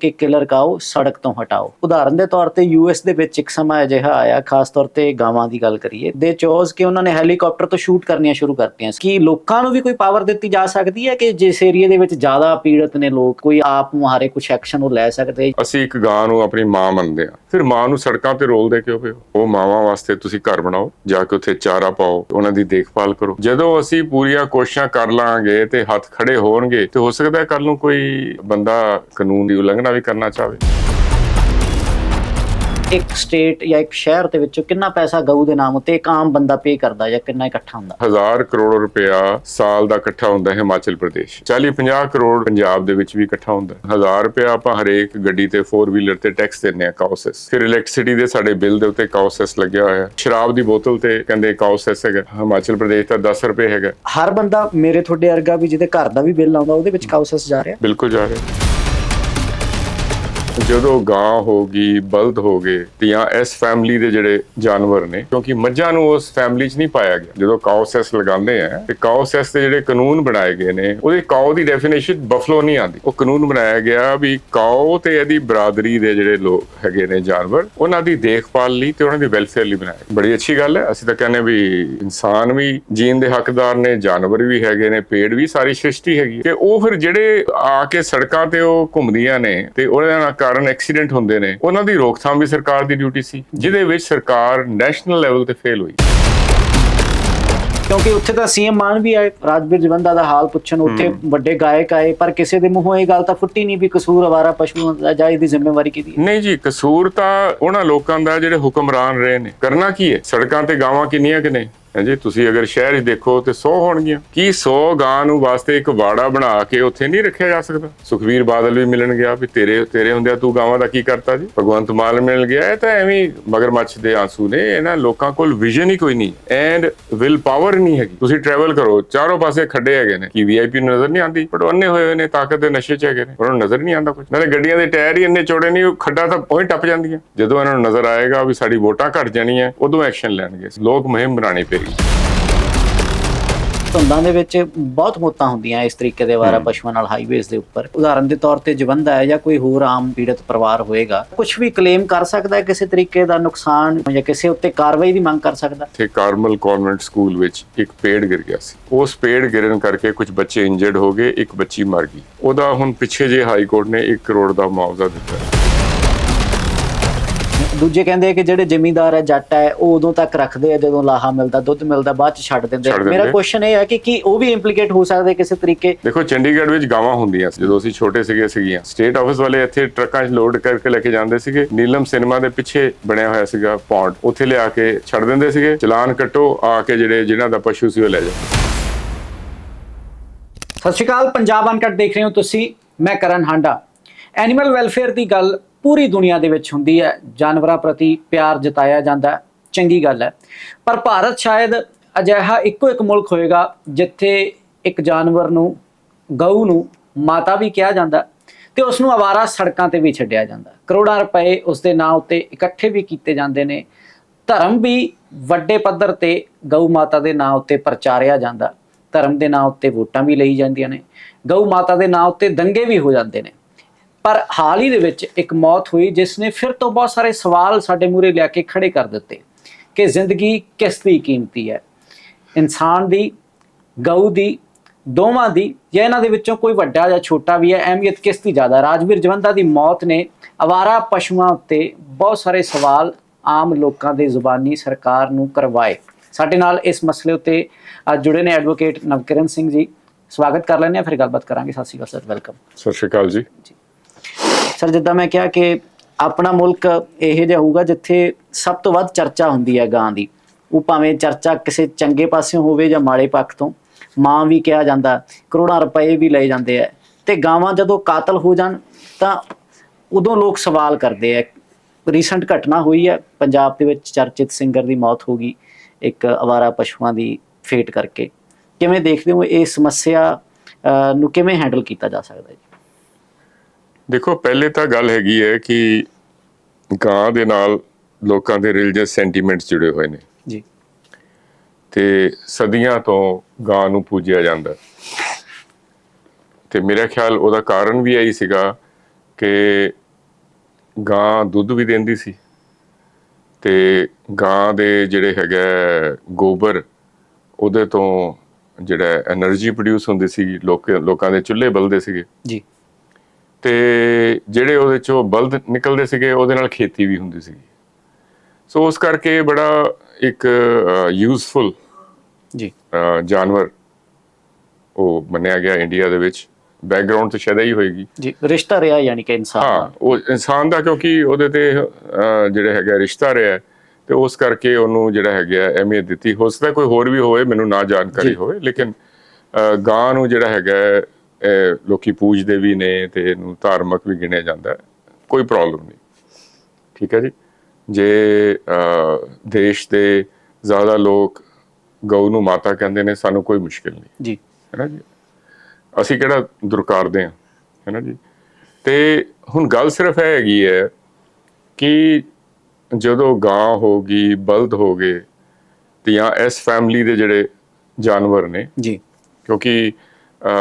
ਕਿ killer cow ਸੜਕ ਤੋਂ ਹਟਾਓ। ਉਦਾਹਰਨ ਦੇ ਤੌਰ ਤੇ ਯੂਐਸ ਦੇ ਵਿੱਚ ਇੱਕ ਸਮਾਂ ਅਜਿਹਾ ਆਇਆ, ਖਾਸ ਤੌਰ ਤੇ ਗਾਵਾਂ ਦੀ ਗੱਲ ਕਰੀਏ। ਦੇ ਚੋਜ਼ ਕਿ ਉਹਨਾਂ ਨੇ ਹੈਲੀਕਾਪਟਰ ਤੋਂ ਸ਼ੂਟ ਕਰਨੀਆਂ ਸ਼ੁਰੂ ਕਰਤੀਆਂ। ਕੀ ਲੋਕਾਂ ਨੂੰ ਵੀ ਕੋਈ ਪਾਵਰ ਦਿੱਤੀ ਜਾ ਸਕਦੀ ਹੈ ਕਿ ਜਿਸ ਏਰੀਆ ਦੇ ਵਿੱਚ ਜ਼ਿਆਦਾ ਪੀੜਤ ਨੇ ਲੋਕ, ਕੋਈ ਆਪ ਮੁਹਾਰੇ ਕੁਝ ਐਕਸ਼ਨ ਉਹ ਲੈ ਸਕਦੇ? ਅਸੀਂ ਇੱਕ ਗਾਂ ਨੂੰ ਆਪਣੀ ਮਾਂ ਮੰਨਦੇ ਆ ਫਿਰ ਮਾਂ ਨੂੰ ਸੜਕਾਂ ਤੇ ਰੋਲਦੇ ਕਿਉਂ ਪਏ ਉਹ ਮਾਵਾਂ ਵਾਸਤੇ ਤੁਸੀਂ ਘਰ ਬਣਾਓ, ਜਾ ਕੇ ਉੱਥੇ ਚਾਰਾ ਪਾਓ, ਉਹਨਾਂ ਦੀ ਦੇਖਭਾਲ ਕਰੋ। ਜਦੋਂ ਅਸੀਂ ਪੂਰੀਆਂ ਕੋਸ਼ਿਸ਼ਾਂ ਕਰ ਲਾਂਗੇ ਤੇ ਹੱਥ ਖੜੇ ਹੋਣਗੇ, ਤੇ ਹੋ ਸਕਦਾ ਕੱਲ ਨੂੰ ਕੋਈ ਬੰਦਾ ਕਾਨੂੰਨ ਦੀ ਉਲੰਘਣਾ ਵੀ ਕਰਨਾ ਚਾਹਵੇ। ਇੱਕ ਸਟੇਟ ਜਾਂ ਇੱਕ ਸ਼ਹਿਰ ਦੇ ਵਿੱਚੋਂ ਕਿੰਨਾ ਪੈਸਾ ਗਊ ਦੇ ਨਾਮ ਉੱਤੇ ਇੱਕ ਆਮ ਬੰਦਾ ਪੇ ਕਰਦਾ ਜਾਂ ਕਿੰਨਾ ਇਕੱਠਾ ਹੁੰਦਾ? ਹਜ਼ਾਰ ਕਰੋੜ ਰੁਪਇਆ ਸਾਲ ਦਾ ਇਕੱਠਾ ਹੁੰਦਾ ਹੈ ਹਿਮਾਚਲ ਪ੍ਰਦੇਸ਼। 40 50 ਕਰੋੜ ਪੰਜਾਬ ਦੇ ਵਿੱਚ ਵੀ ਇਕੱਠਾ ਹੁੰਦਾ। ਹੈ। ਹਜ਼ਾਰ ਰੁਪਇਆ ਆਪਾਂ ਹਰੇਕ ਗੱਡੀ ਤੇ 4 ਵੀਲਰ ਤੇ ਟੈਕਸ ਦਿੰਨੇ ਆ ਕਾਉਸੈਸ ਫਿਰ ਇਲੈਕਟ੍ਰਿਸਿਟੀ ਦੇ ਸਾਡੇ ਬਿੱਲ ਦੇ ਉੱਤੇ ਕਾਉਸੈਸ ਲੱਗਿਆ ਹੋਇਆ। ਹੈ ਸ਼ਰਾਬ ਦੀ ਬੋਤਲ ਤੇ ਕਹਿੰਦੇ ਕਾਉਸੈਸ ਹੈਗਾ। ਹਿਮਾਚਲ ਪ੍ਰਦੇਸ਼ ਦਾ 10 ਰੁਪਏ ਹੈਗਾ। ਹਰ ਬੰਦਾ ਮੇਰੇ ਤੁਹਾਡੇ ਵਰਗਾ ਵੀ ਜਿਹਦੇ ਘਰ ਦਾ ਵੀ ਬਿੱਲ ਆਉਂਦਾ ਉਹਦੇ ਵਿੱਚ ਕਾਉਸਸ ਜਾ ਰਿਹਾ? ਬਿਲਕੁਲ ਜਾ ਰਿਹਾ। ਜਦੋਂ ਗਾਂ ਹੋ ਗਈ, ਬਲਦ ਹੋਗੇ ਤੇ ਜਾਂ ਇਸ ਫੈਮਿਲੀ ਦੇ ਜਿਹੜੇ ਜਾਨਵਰ ਨੇ, ਕਿਉਂਕਿ ਮੱਝਾਂ ਨੂੰ ਉਸ ਫੈਮਿਲੀ 'ਚ ਨਹੀਂ ਪਾਇਆ ਗਿਆ। ਜਦੋਂ ਕਾਓ ਸੈਸ ਲਗਾਉਂਦੇ ਆ, ਤੇ ਕਾਓ ਸੈਸ ਦੇ ਜਿਹੜੇ ਕਾਨੂੰਨ ਬਣਾਏ ਗਏ ਨੇ, ਉਹਦੇ ਕਾਓ ਦੀ ਡੈਫੀਨੇਸ਼ਨ ਬਫਲੋ ਨਹੀਂ ਆਂਦੀ ਉਹ ਕਾਨੂੰਨ ਬਣਾਇਆ ਗਿਆ ਵੀ ਕਾਓ ਤੇ ਇਹਦੀ ਬਰਾਦਰੀ ਦੇ ਜਿਹੜੇ ਲੋਕ ਹੈਗੇ ਨੇ ਜਾਨਵਰ, ਉਹਨਾਂ ਦੀ ਦੇਖਭਾਲ ਲਈ ਤੇ ਉਹਨਾਂ ਦੀ ਵੈਲਫੇਅਰ ਲਈ ਬਣਾਇਆ। ਬੜੀ ਅੱਛੀ ਗੱਲ ਹੈ। ਅਸੀਂ ਤਾਂ ਕਹਿੰਦੇ ਵੀ ਇਨਸਾਨ ਵੀ ਜੀਣ ਦੇ ਹੱਕਦਾਰ ਨੇ, ਜਾਨਵਰ ਵੀ ਹੈਗੇ ਨੇ, ਪੇੜ ਵੀ ਸਾਰੀ ਸ੍ਰਿਸ਼ਟੀ ਹੈਗੀ ਤੇ ਉਹ ਫਿਰ ਜਿਹੜੇ ਆ ਕੇ ਸੜਕਾਂ ਤੇ ਉਹ ਘੁੰਮਦੀਆਂ ਨੇ, ਤੇ ਉਹਨਾਂ ਨਾਲ ਕਾਰਨ ਐਕਸੀਡੈਂਟ ਹੁੰਦੇ ਨੇ ਉਹਨਾਂ ਦੀ ਰੋਕਥਾਮ ਵੀ ਸਰਕਾਰ ਦੀ ਡਿਊਟੀ ਸੀ ਜਿਹਦੇ ਵਿੱਚ ਸਰਕਾਰ ਨੈਸ਼ਨਲ ਲੈਵਲ ਤੇ ਫੇਲ ਹੋਈ। ਕਿਉਂਕਿ ਉੱਥੇ ਤਾਂ ਸੀਐਮ ਮਾਨ ਵੀ ਆਏ ਰਾਜਵੀਰ ਜਵੰਦਾ ਦਾ ਹਾਲ ਪੁੱਛਣ ਉੱਥੇ ਵੱਡੇ ਗਾਇਕ ਆਏ ਪਰ ਕਿਸੇ ਦੇ ਮੂੰਹੋਂ ਇਹ ਗੱਲ ਤਾਂ ਫੁੱਟੀ ਨਹੀਂ ਵੀ ਕਸੂਰ ਆਵਾਰਾ ਪਸ਼ੂਆਂ ਦਾ ਜ਼ਿੰਮੇਵਾਰੀ ਕਿਹਦੀ ਹੈ। ਨਹੀਂ ਜੀ ਕਸੂਰ ਤਾਂ ਉਹਨਾਂ ਲੋਕਾਂ ਦਾ ਜਿਹੜੇ ਹੁਕਮਰਾਨ ਰਹੇ ਨੇ। ਕਰਨਾ ਕੀ ਹੈ? ਸੜਕਾਂ ਤੇ ਗਾਵਾਂ ਕਿੰਨੀਆਂ ਕਿ ਨਹੀਂ ਹਾਂਜੀ ਤੁਸੀਂ ਅਗਰ ਸ਼ਹਿਰ 'ਚ ਦੇਖੋ ਤੇ 100 ਹੋਣਗੀਆਂ। ਕੀ 100 ਗਾਂ ਨੂੰ ਵਾਸਤੇ ਇੱਕ ਵਾੜਾ ਬਣਾ ਕੇ ਉੱਥੇ ਨਹੀਂ ਰੱਖਿਆ ਜਾ ਸਕਦਾ? ਸੁਖਵੀਰ ਬਾਦਲ ਵੀ ਮਿਲਣ ਗਿਆ ਵੀ ਤੇਰੇ ਤੇਰੇ ਹੁੰਦਿਆਂ ਤੂੰ ਗਾਵਾਂ ਦਾ ਕੀ ਕਰਤਾ ਜੀ? ਭਗਵੰਤ ਮਾਨ ਮਿਲ ਗਿਆ, ਇਹ ਤਾਂ ਐਵੇਂ ਮਗਰਮੱਛ ਦੇ ਆਂਸੂ ਨੇ। ਇਹਨਾਂ ਲੋਕਾਂ ਕੋਲ ਵਿਜ਼ਨ ਹੀ ਕੋਈ ਨਹੀਂ ਐਂਡ ਵਿਲ ਪਾਵਰ ਨਹੀਂ ਹੈਗੀ। ਤੁਸੀਂ ਟਰੈਵਲ ਕਰੋ, ਚਾਰੋਂ ਪਾਸੇ ਖੱਡੇ ਹੈਗੇ ਨੇ। ਕੀ ਵੀਆਈਪੀ ਨੂੰ ਨਜ਼ਰ ਨਹੀਂ ਆਉਂਦੀ? ਪਰ ਉਹਨੇ ਹੋਏ ਨੇ, ਤਾਕਤ ਦੇ ਨਸ਼ੇ 'ਚ ਹੈਗੇ ਨੇ। ਉਹਨਾਂ ਨੂੰ ਨਜ਼ਰ ਨਹੀਂ ਆਉਂਦਾ ਕੁਝ ਨਾਲੇ ਗੱਡੀਆਂ ਦੇ ਟਾਇਰ ਹੀ ਇੰਨੇ ਚੌੜੇ ਨਹੀਂ ਉਹ ਖੱਡਾ ਤਾਂ ਉਹੀ ਟੱਪ ਜਾਂਦੀਆਂ। ਜਦੋਂ ਇਹਨਾਂ ਨੂੰ ਨਜ਼ਰ ਆਏਗਾ ਵੀ ਸਾਡੀ ਵੋਟਾਂ ਘਟ ਜਾਣੀਆਂ, ਉਦੋਂ ਐਕਸ਼ਨ ਲੈਣਗੇ। ਲੋਕ ਮੁਹਿੰਮ ਬਣਾਣੀ ਪਏਗੀ। ਧੁੰਦਾਂ ਦੇ ਵਿੱਚ ਬਹੁਤ ਮੌਤਾਂ ਹੁੰਦੀਆਂ ਇਸ ਤਰੀਕੇ ਦੇ ਆਵਾਰਾ ਪਸ਼ੂਆਂ ਨਾਲ ਹਾਈਵੇਜ਼ ਦੇ ਉੱਪਰ। ਉਦਾਹਰਨ ਦੇ ਤੌਰ ਤੇ ਜਵੰਦਾ ਹੈ ਜਾਂ ਕੋਈ ਹੋਰ ਆਮ ਪੀੜਤ ਪਰਿਵਾਰ ਹੋਏਗਾ ਕੁਝ ਵੀ ਕਲੇਮ ਕਰ ਸਕਦਾ ਹੈ ਕਿਸੇ ਤਰੀਕੇ ਦਾ ਨੁਕਸਾਨ ਜਾਂ ਕਿਸੇ ਉੱਤੇ ਕਾਰਵਾਈ ਦੀ ਮੰਗ ਕਰ ਸਕਦਾ? ਇੱਥੇ ਕਾਰਮਲ ਕਨਵੈਂਟ ਸਕੂਲ ਵਿੱਚ ਇੱਕ ਪੇੜ ਗਿਰ ਗਿਆ ਸੀ। ਉਸ ਪੇੜ ਗਿਰਨ ਕਰਕੇ ਕੁਝ ਬੱਚੇ ਇੰਜਰਡ ਹੋ ਗਏ ਇੱਕ ਬੱਚੀ ਮਰ ਗਈ। ਉਹਦਾ ਹੁਣ ਪਿੱਛੇ ਜੇ ਹਾਈ ਕੋਰਟ ਨੇ 1 ਕਰੋੜ ਦਾ ਮੁਆਵਜ਼ਾ ਦਿੱਤਾ। ਹੈ। ਦੂਜੇ ਕਹਿੰਦੇ ਆ ਕਿ ਜਿਹੜੇ ਜ਼ਿਮੀਂਦਾਰ ਹੈ ਜੱਟ ਹੈ ਉਹ ਉਦੋਂ ਤੱਕ ਰੱਖਦੇ ਆ ਜਦੋਂ ਲਾਹਾ ਮਿਲਦਾ ਦੁੱਧ ਮਿਲਦਾ ਬਾਅਦ ਚ ਛੱਡ ਦਿੰਦੇ ਆ। ਛੱਡ ਮੇਰਾ ਦਿੰਦੇ। ਕੁਐਸਚਨ ਇਹ ਹੈ ਕਿ ਕੀ ਉਹ ਵੀ ਇੰਪਲੀਕੇਟ ਹੋ ਸਕਦੇ ਕਿਸੇ ਤਰੀਕੇ? ਦੇਖੋ ਚੰਡੀਗੜ੍ਹ ਵਿੱਚ ਗਾਵਾਂ ਹੁੰਦੀਆਂ ਸੀ ਜਦੋਂ ਅਸੀਂ ਛੋਟੇ ਸੀਗੇ ਸੀਗੀਆਂ। ਸਟੇਟ ਆਫਿਸ ਵਾਲੇ ਇੱਥੇ ਟਰੱਕਾਂ 'ਚ ਲੋਡ ਕਰਕੇ ਲੈ ਕੇ ਜਾਂਦੇ ਸੀਗੇ। ਨੀਲਮ ਸਿਨੇਮਾ ਦੇ ਪਿੱਛੇ ਬਣਿਆ ਹੋਇਆ ਸੀਗਾ ਪੌਂਡ ਉੱਥੇ ਲਿਆ ਕੇ ਛੱਡ ਦਿੰਦੇ ਸੀਗੇ। ਚਲਾਨ ਕੱਟੋ ਆ ਕੇ ਜਿਹੜੇ ਜਿਨ੍ਹਾਂ ਦਾ ਪਸ਼ੂ ਸੀ ਉਹ ਲੈ ਜਾਓ। ਸਤਿ ਸ਼੍ਰੀ ਅਕਾਲ ਪੰਜਾਬ ਅਨਕਟ ਦੇਖ ਰਹੇ ਹੋ ਤੁਸੀਂ। ਮੈਂ ਕਰਨ ਹਾਂਡਾ। ਐਨੀਮਲ ਵੈਲਫੇਅਰ ਦੀ ਗੱਲ ਪੂਰੀ ਦੁਨੀਆ ਦੇ ਵਿੱਚ ਹੁੰਦੀ ਹੈ, ਜਾਨਵਰਾਂ ਪ੍ਰਤੀ ਪਿਆਰ ਜਤਾਇਆ ਜਾਂਦਾ ਚੰਗੀ ਗੱਲ ਹੈ। ਪਰ ਭਾਰਤ ਸ਼ਾਇਦ ਅਜਿਹਾ ਇੱਕੋ ਇੱਕ ਮੁਲਕ ਹੋਏਗਾ ਜਿੱਥੇ ਇੱਕ ਜਾਨਵਰ ਨੂੰ, ਗਊ ਨੂੰ ਮਾਤਾ ਵੀ ਕਿਹਾ ਜਾਂਦਾ ਹੈ ਤੇ ਉਸ ਨੂੰ ਆਵਾਰਾ ਸੜਕਾਂ ਤੇ ਵੀ ਛੱਡਿਆ ਜਾਂਦਾ ਕਰੋੜਾਂ ਰੁਪਏ ਉਸ ਦੇ ਨਾਂ ਉੱਤੇ ਇਕੱਠੇ ਵੀ ਕੀਤੇ ਜਾਂਦੇ ਨੇ। ਧਰਮ ਵੀ ਵੱਡੇ ਪੱਧਰ ਤੇ ਗਊ ਮਾਤਾ ਦੇ ਨਾਂ ਉੱਤੇ ਪ੍ਰਚਾਰਿਆ ਜਾਂਦਾ ਧਰਮ ਦੇ ਨਾਂ ਉੱਤੇ ਵੋਟਾਂ ਵੀ ਲਈ ਜਾਂਦੀਆਂ ਨੇ। ਗਊ ਮਾਤਾ ਦੇ ਨਾਂ ਉੱਤੇ ਦੰਗੇ ਵੀ ਹੋ ਜਾਂਦੇ ਨੇ। ਪਰ ਹਾਲ ਹੀ ਦੇ ਵਿੱਚ ਇੱਕ ਮੌਤ ਹੋਈ ਜਿਸ ਨੇ ਫਿਰ ਤੋਂ ਬਹੁਤ ਸਾਰੇ ਸਵਾਲ ਸਾਡੇ ਮੂਹਰੇ ਲਿਆ ਕੇ ਖੜੇ ਕਰ ਦਿੱਤੇ ਕਿ ਜ਼ਿੰਦਗੀ ਕਿਸ ਦੀ ਕੀਮਤੀ ਹੈ? ਇਨਸਾਨ ਦੀ ਗਊ ਦੀ ਦੋਵਾਂ ਦੀ ਜਾਂ ਇਹਨਾਂ ਦੇ ਵਿੱਚੋਂ ਕੋਈ ਵੱਡਾ ਜਾਂ ਛੋਟਾ ਵੀ ਹੈ ਅਹਿਮੀਅਤ ਕਿਸ ਦੀ ਜ਼ਿਆਦਾ? ਰਾਜਵੀਰ ਜਵੰਦਾ ਦੀ ਮੌਤ ਨੇ ਅਵਾਰਾ ਪਸ਼ੂਆਂ ਉੱਤੇ ਬਹੁਤ ਸਾਰੇ ਸਵਾਲ ਆਮ ਲੋਕਾਂ ਦੇ ਜ਼ੁਬਾਨੀ ਸਰਕਾਰ ਨੂੰ ਕਰਵਾਏ। ਸਾਡੇ ਨਾਲ ਇਸ ਮਸਲੇ ਉੱਤੇ ਅੱਜ ਜੁੜੇ ਨੇ ਐਡਵੋਕੇਟ ਨਵਕਿਰਨ ਸਿੰਘ ਜੀ। ਸਵਾਗਤ ਕਰ ਲੈਂਦੇ ਹਾਂ ਫਿਰ ਗੱਲਬਾਤ ਕਰਾਂਗੇ। ਸਤਿ ਸ਼੍ਰੀ ਅਕਾਲ ਸਰ ਵੈਲਕਮ। ਸਤਿ ਸ਼੍ਰੀ ਅਕਾਲ ਜੀ। ਸਰ, ਜਿੱਦਾਂ ਮੈਂ ਕਿਹਾ ਕਿ ਆਪਣਾ ਮੁਲਕ ਇਹੋ ਜਿਹਾ ਹੋਊਗਾ ਜਿੱਥੇ ਸਭ ਤੋਂ ਵੱਧ ਚਰਚਾ ਹੁੰਦੀ ਹੈ ਗਾਂ ਦੀ। ਉਹ ਭਾਵੇਂ ਚਰਚਾ ਕਿਸੇ ਚੰਗੇ ਪਾਸਿਓਂ ਹੋਵੇ ਜਾਂ ਮਾੜੇ ਪੱਖ ਤੋਂ, ਮਾਂ ਵੀ ਕਿਹਾ ਜਾਂਦਾ, ਕਰੋੜਾਂ ਰੁਪਏ ਵੀ ਲਏ ਜਾਂਦੇ ਆ। ਤੇ ਗਾਵਾਂ ਜਦੋਂ ਕਾਤਲ ਹੋ ਜਾਣ, ਤਾਂ ਉਦੋਂ ਲੋਕ ਸਵਾਲ ਕਰਦੇ ਆ। ਰੀਸੈਂਟ ਘਟਨਾ ਹੋਈ ਹੈ, ਪੰਜਾਬ ਦੇ ਵਿੱਚ ਚਰਚਿਤ ਸਿੰਗਰ ਦੀ ਮੌਤ ਹੋ ਗਈ, ਇੱਕ ਅਵਾਰਾ ਪਸ਼ੂਆਂ ਦੀ ਫੇਟ ਕਰਕੇ। ਕਿਵੇਂ ਦੇਖਦੇ ਹੋ ਇਹ ਸਮੱਸਿਆ ਨੂੰ ਕਿਵੇਂ ਹੈਂਡਲ ਕੀਤਾ ਜਾ ਸਕਦਾ ਹੈ ਦੇਖੋ ਪਹਿਲੇ ਤਾਂ ਗੱਲ ਹੈਗੀ ਹੈ ਕਿ ਗਾਂ ਦੇ ਨਾਲ ਲੋਕਾਂ ਦੇ ਰਿਲੀਜੀਅਸ ਸੈਂਟੀਮੈਂਟਸ ਜੁੜੇ ਹੋਏ ਨੇ। ਜੀ। ਤੇ ਸਦੀਆਂ ਤੋਂ ਗਾਂ ਨੂੰ ਪੂਜਿਆ ਜਾਂਦਾ। ਤੇ ਮੇਰਾ ਖਿਆਲ ਉਹਦਾ ਕਾਰਨ ਵੀ ਇਹੀ ਸੀਗਾ ਕਿ ਗਾਂ ਦੁੱਧ ਵੀ ਦਿੰਦੀ ਸੀ। ਤੇ ਗਾਂ ਦੇ ਜਿਹੜੇ ਹੈਗਾ ਗੋਬਰ ਉਹਦੇ ਤੋਂ ਜਿਹੜਾ એનર્ਜੀ ਪ੍ਰੋਡਿਊਸ ਹੁੰਦੀ ਸੀ ਲੋਕ ਲੋਕਾਂ ਦੇ ਚੁੱਲ੍ਹੇ ਬਲਦੇ ਸੀਗੇ। ਜੀ। ਤੇ ਜਿਹੜੇ ਉਹਦੇ ਚੋਂ ਬਲਦ ਨਿਕਲਦੇ ਸੀਗੇ ਉਹਦੇ ਨਾਲ ਖੇਤੀ ਵੀ ਹੁੰਦੀ ਸੀਗੀ। ਸੋ ਉਸ ਕਰਕੇ ਬੜਾ ਇੱਕ ਯੂਜ਼ਫੁਲ ਜੀ। ਜਾਨਵਰ ਉਹ ਮੰਨਿਆ ਗਿਆ ਇੰਡੀਆ ਦੇ ਵਿੱਚ। ਬੈਕਗ੍ਰਾਉਂਡ ਤੇ ਸ਼ਾਇਦ ਹੀ ਹੋਏਗੀ। ਜੀ ਰਿਸ਼ਤਾ ਰਿਹਾ ਯਾਨੀ ਕਿ ਇਨਸਾਨ ਹਾਂ। ਉਹ ਇਨਸਾਨ ਦਾ ਕਿਉਂਕਿ ਉਹਦੇ ਤੇ ਜਿਹੜਾ ਹੈਗਾ ਰਿਸ਼ਤਾ ਰਿਹਾ ਤੇ ਉਸ ਕਰਕੇ ਉਹਨੂੰ ਜਿਹੜਾ ਹੈਗਾ ਅਹਿਮੀਅਤ ਦਿੱਤੀ। ਹੋ ਸਕਦਾ ਕੋਈ ਹੋਰ ਵੀ ਹੋਵੇ ਮੈਨੂੰ ਨਾ ਜਾਣਕਾਰੀ। ਹੋਵੇ ਲੇਕਿਨ ਗਾਂ ਨੂੰ ਜਿਹੜਾ ਹੈਗਾ ਲੋਕੀ ਪੂਜਦੇ ਵੀ ਨੇ ਤੇ ਇਹਨੂੰ ਧਾਰਮਿਕ ਵੀ ਗਿਣਿਆ ਜਾਂਦਾ ਹੈ। ਕੋਈ ਪ੍ਰੋਬਲਮ ਨਹੀਂ। ਠੀਕ ਹੈ ਜੀ? ਜੇ ਦੇਸ਼ ਦੇ ਜ਼ਿਆਦਾ ਲੋਕ ਗਊ ਨੂੰ ਮਾਤਾ ਕਹਿੰਦੇ ਨੇ ਸਾਨੂੰ ਕੋਈ ਮੁਸ਼ਕਿਲ ਨਹੀਂ। ਜੀ। ਹੈ ਨਾ ਜੀ? ਅਸੀਂ ਕਿਹੜਾ ਦੁਰਕਾਰਦੇ ਹਾਂ? ਹੈ ਨਾ ਜੀ? ਤੇ ਹੁਣ ਗੱਲ ਸਿਰਫ ਇਹ ਹੈਗੀ ਹੈ ਕਿ ਜਦੋਂ ਗਾਂ ਹੋਗੀ ਬਲਦ ਹੋ ਗਏ ਤੇ ਜਾਂ ਇਸ ਫੈਮਿਲੀ ਦੇ ਜਿਹੜੇ ਜਾਨਵਰ ਨੇ ਜੀ। ਕਿਉਂਕਿ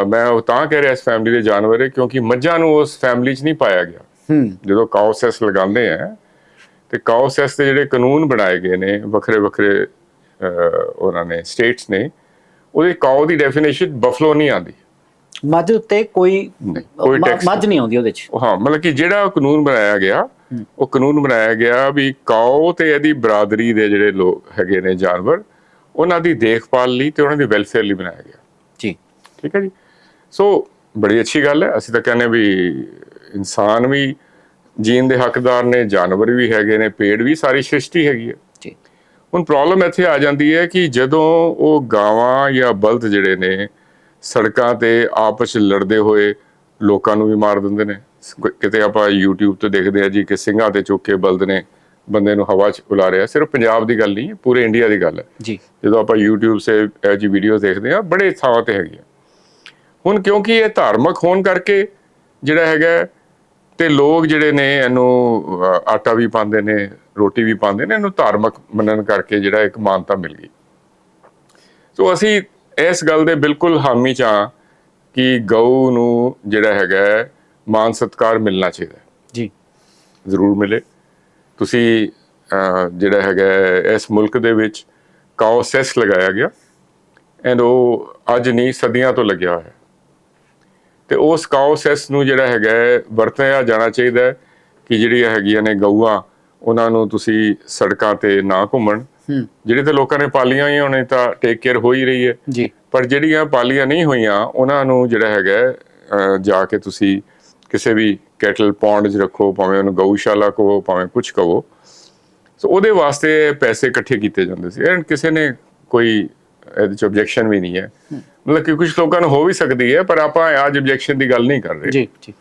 ਮੈਂ ਉਹ ਤਾਂ ਕਹਿ ਰਿਹਾ ਇਸ ਫੈਮਿਲੀ ਦੇ ਜਾਨਵਰ ਹੈ ਕਿਉਂਕਿ ਮੱਝਾਂ ਨੂੰ ਉਸ ਫੈਮਿਲੀ 'ਚ ਨਹੀਂ ਪਾਇਆ ਗਿਆ। ਹੂੰ। ਜਦੋਂ ਕਾਉਸੈਸ ਲਗਾਉਂਦੇ ਆ ਤੇ ਕਾਉਸੈਸ ਦੇ ਜਿਹੜੇ ਕਾਨੂੰਨ ਬਣਾਏ ਗਏ ਨੇ ਵੱਖਰੇ ਵੱਖਰੇ ਉਹਨਾਂ ਨੇ ਸਟੇਟਸ ਨੇ ਉਹਦੇ ਕਾਉ ਦੀ ਡੈਫੀਨੇਸ਼ਨ ਬਫਲੋ ਨਹੀਂ ਆਉਂਦੀ। ਮੱਝ ਉੱਤੇ ਕੋਈ ਮੱਝ ਨਹੀਂ ਆਉਂਦੀ ਉਹਦੇ ਚ। ਉਹ ਹਾਂ ਮਤਲਬ ਕਿ ਜਿਹੜਾ ਕਾਨੂੰਨ ਬਣਾਇਆ ਗਿਆ ਉਹ ਕਾਨੂੰਨ ਬਣਾਇਆ ਗਿਆ ਵੀ ਕਾਉ ਤੇ ਇਹਦੀ ਬਰਾਦਰੀ ਦੇ ਜਿਹੜੇ ਲੋਕ ਹੈਗੇ ਨੇ ਜਾਨਵਰ ਉਹਨਾਂ ਦੀ ਦੇਖਭਾਲ ਲਈ ਤੇ ਉਹਨਾਂ ਦੀ ਵੈਲਫੇਅਰ ਲਈ ਬਣਾਇਆ ਗਿਆ। ਠੀਕ ਹੈ ਜੀ। ਸੋ ਬੜੀ ਅੱਛੀ ਗੱਲ ਹੈ। ਅਸੀਂ ਤਾਂ ਕਹਿੰਦੇ ਵੀ ਇਨਸਾਨ ਵੀ ਜੀਣ ਦੇ ਹੱਕਦਾਰ ਨੇ ਜਾਨਵਰ ਵੀ ਹੈਗੇ ਨੇ ਪੇੜ ਵੀ ਸਾਰੀ ਸ੍ਰਿਸ਼ਟੀ ਹੈਗੀ ਹੈ। ਜੀ। ਹੁਣ ਪ੍ਰੋਬਲਮ ਇੱਥੇ ਆ ਜਾਂਦੀ ਹੈ ਕਿ ਜਦੋਂ ਉਹ ਗਾਵਾਂ ਜਾਂ ਬਲਦ ਜਿਹੜੇ ਨੇ ਸੜਕਾਂ ਤੇ ਆਪਸ ਲੜਦੇ ਹੋਏ ਲੋਕਾਂ ਨੂੰ ਵੀ ਮਾਰ ਦਿੰਦੇ ਨੇ। ਕਿਤੇ ਆਪਾਂ YouTube ਤੇ ਦੇਖਦੇ ਆ ਜੀ ਕਿ ਸਿੰਘਾਂ ਤੇ ਚੁੱਕ ਕੇ ਬਲਦ ਨੇ ਬੰਦੇ ਨੂੰ ਹਵਾ 'ਚ ਉਲਾ ਰਿਹਾ। ਸਿਰਫ ਪੰਜਾਬ ਦੀ ਗੱਲ ਨਹੀਂ ਪੂਰੇ ਇੰਡੀਆ ਦੀ ਗੱਲ ਹੈ। ਜੀ। ਜਦੋਂ ਆਪਾਂ YouTube ਸੇ ਇਹ ਜੀ ਵੀਡੀਓ ਦੇਖਦੇ ਆ ਬੜੇ ਥਾਵਾਂ ਤੇ ਹੈਗੀਆਂ। ਹੁਣ ਕਿਉਂਕਿ ਇਹ ਧਾਰਮਿਕ ਹੋਣ ਕਰਕੇ ਜਿਹੜਾ ਹੈਗਾ ਤੇ ਲੋਕ ਜਿਹੜੇ ਨੇ ਇਹਨੂੰ ਆਟਾ ਵੀ ਪਾਉਂਦੇ ਨੇ ਰੋਟੀ ਵੀ ਪਾਉਂਦੇ ਨੇ ਇਹਨੂੰ ਧਾਰਮਿਕ ਮੰਨਣ ਕਰਕੇ ਜਿਹੜਾ ਇੱਕ ਮਾਨਤਾ ਮਿਲ ਗਈ। ਸੋ ਅਸੀਂ ਇਸ ਗੱਲ ਦੇ ਬਿਲਕੁਲ ਹਾਮੀ ਚ ਹਾਂ ਕਿ ਗਊ ਨੂੰ ਜਿਹੜਾ ਹੈਗਾ ਮਾਨ ਸਤਕਾਰ ਮਿਲਣਾ ਚਾਹੀਦਾ ਜੀ। ਜ਼ਰੂਰ ਮਿਲੇ। ਤੁਸੀਂ ਜਿਹੜਾ ਹੈਗਾ ਇਸ ਮੁਲਕ ਦੇ ਵਿੱਚ ਕਾਓ ਸੈਸ ਲਗਾਇਆ ਗਿਆ। ਐਂਡ ਉਹ ਅੱਜ ਨਹੀਂ ਸਦੀਆਂ ਤੋਂ ਲੱਗਿਆ ਹੋਇਆ। ਹੈ ਤੇ ਉਸ ਕਾਓ ਸੈਸ ਨੂੰ ਜਿਹੜਾ ਹੈਗਾ ਵਰਤਿਆ ਜਾਣਾ ਚਾਹੀਦਾ ਕਿ ਜਿਹੜੀਆਂ ਹੈਗੀਆਂ ਨੇ ਗਊਆਂ ਉਹਨਾਂ ਨੂੰ ਤੁਸੀਂ ਸੜਕਾਂ ਤੇ ਨਾ ਘੁੰਮਣ। ਜਿਹੜੇ ਤੇ ਲੋਕਾਂ ਨੇ ਪਾਲੀਆਂ ਹੀ ਉਹਨੇ ਤਾਂ ਟੇਕ ਕੇਅਰ ਹੋ ਹੀ ਰਹੀ ਹੈ। ਜੀ। ਪਰ ਜਿਹੜੀਆਂ ਪਾਲੀਆਂ ਨਹੀਂ ਹੋਈਆਂ ਉਹਨਾਂ ਨੂੰ ਜਿਹੜਾ ਹੈਗਾ ਜਾ ਕੇ ਤੁਸੀਂ ਕਿਸੇ ਵੀ ਕੈਟਲ ਪੌਂਡ 'ਚ ਰੱਖੋ ਭਾਵੇਂ ਉਹਨੂੰ ਗਊਸ਼ਾਲਾ ਕਹੋ ਭਾਵੇਂ ਕੁਝ ਕਹੋ। ਸੋ ਉਹਦੇ ਵਾਸਤੇ ਪੈਸੇ ਇਕੱਠੇ ਕੀਤੇ ਜਾਂਦੇ ਸੀ। ਐਂਡ ਕਿਸੇ ਨੇ ਕੋਈ ਇਹਦੇ 'ਚ ਆਬਜੈਕਸ਼ਨ ਵੀ ਨਹੀਂ ਹੈ। ਮਤਲਬ ਕਿ ਕੁਝ ਲੋਕਾਂ ਨੂੰ ਹੋ ਵੀ ਸਕਦੀ ਹੈ ਪਰ ਆਪਾਂ ਅੱਜ ਆਬਜੈਕਸ਼ਨ ਦੀ ਗੱਲ ਨਹੀਂ ਕਰ ਰਹੇ। ਜੀ ਜੀ।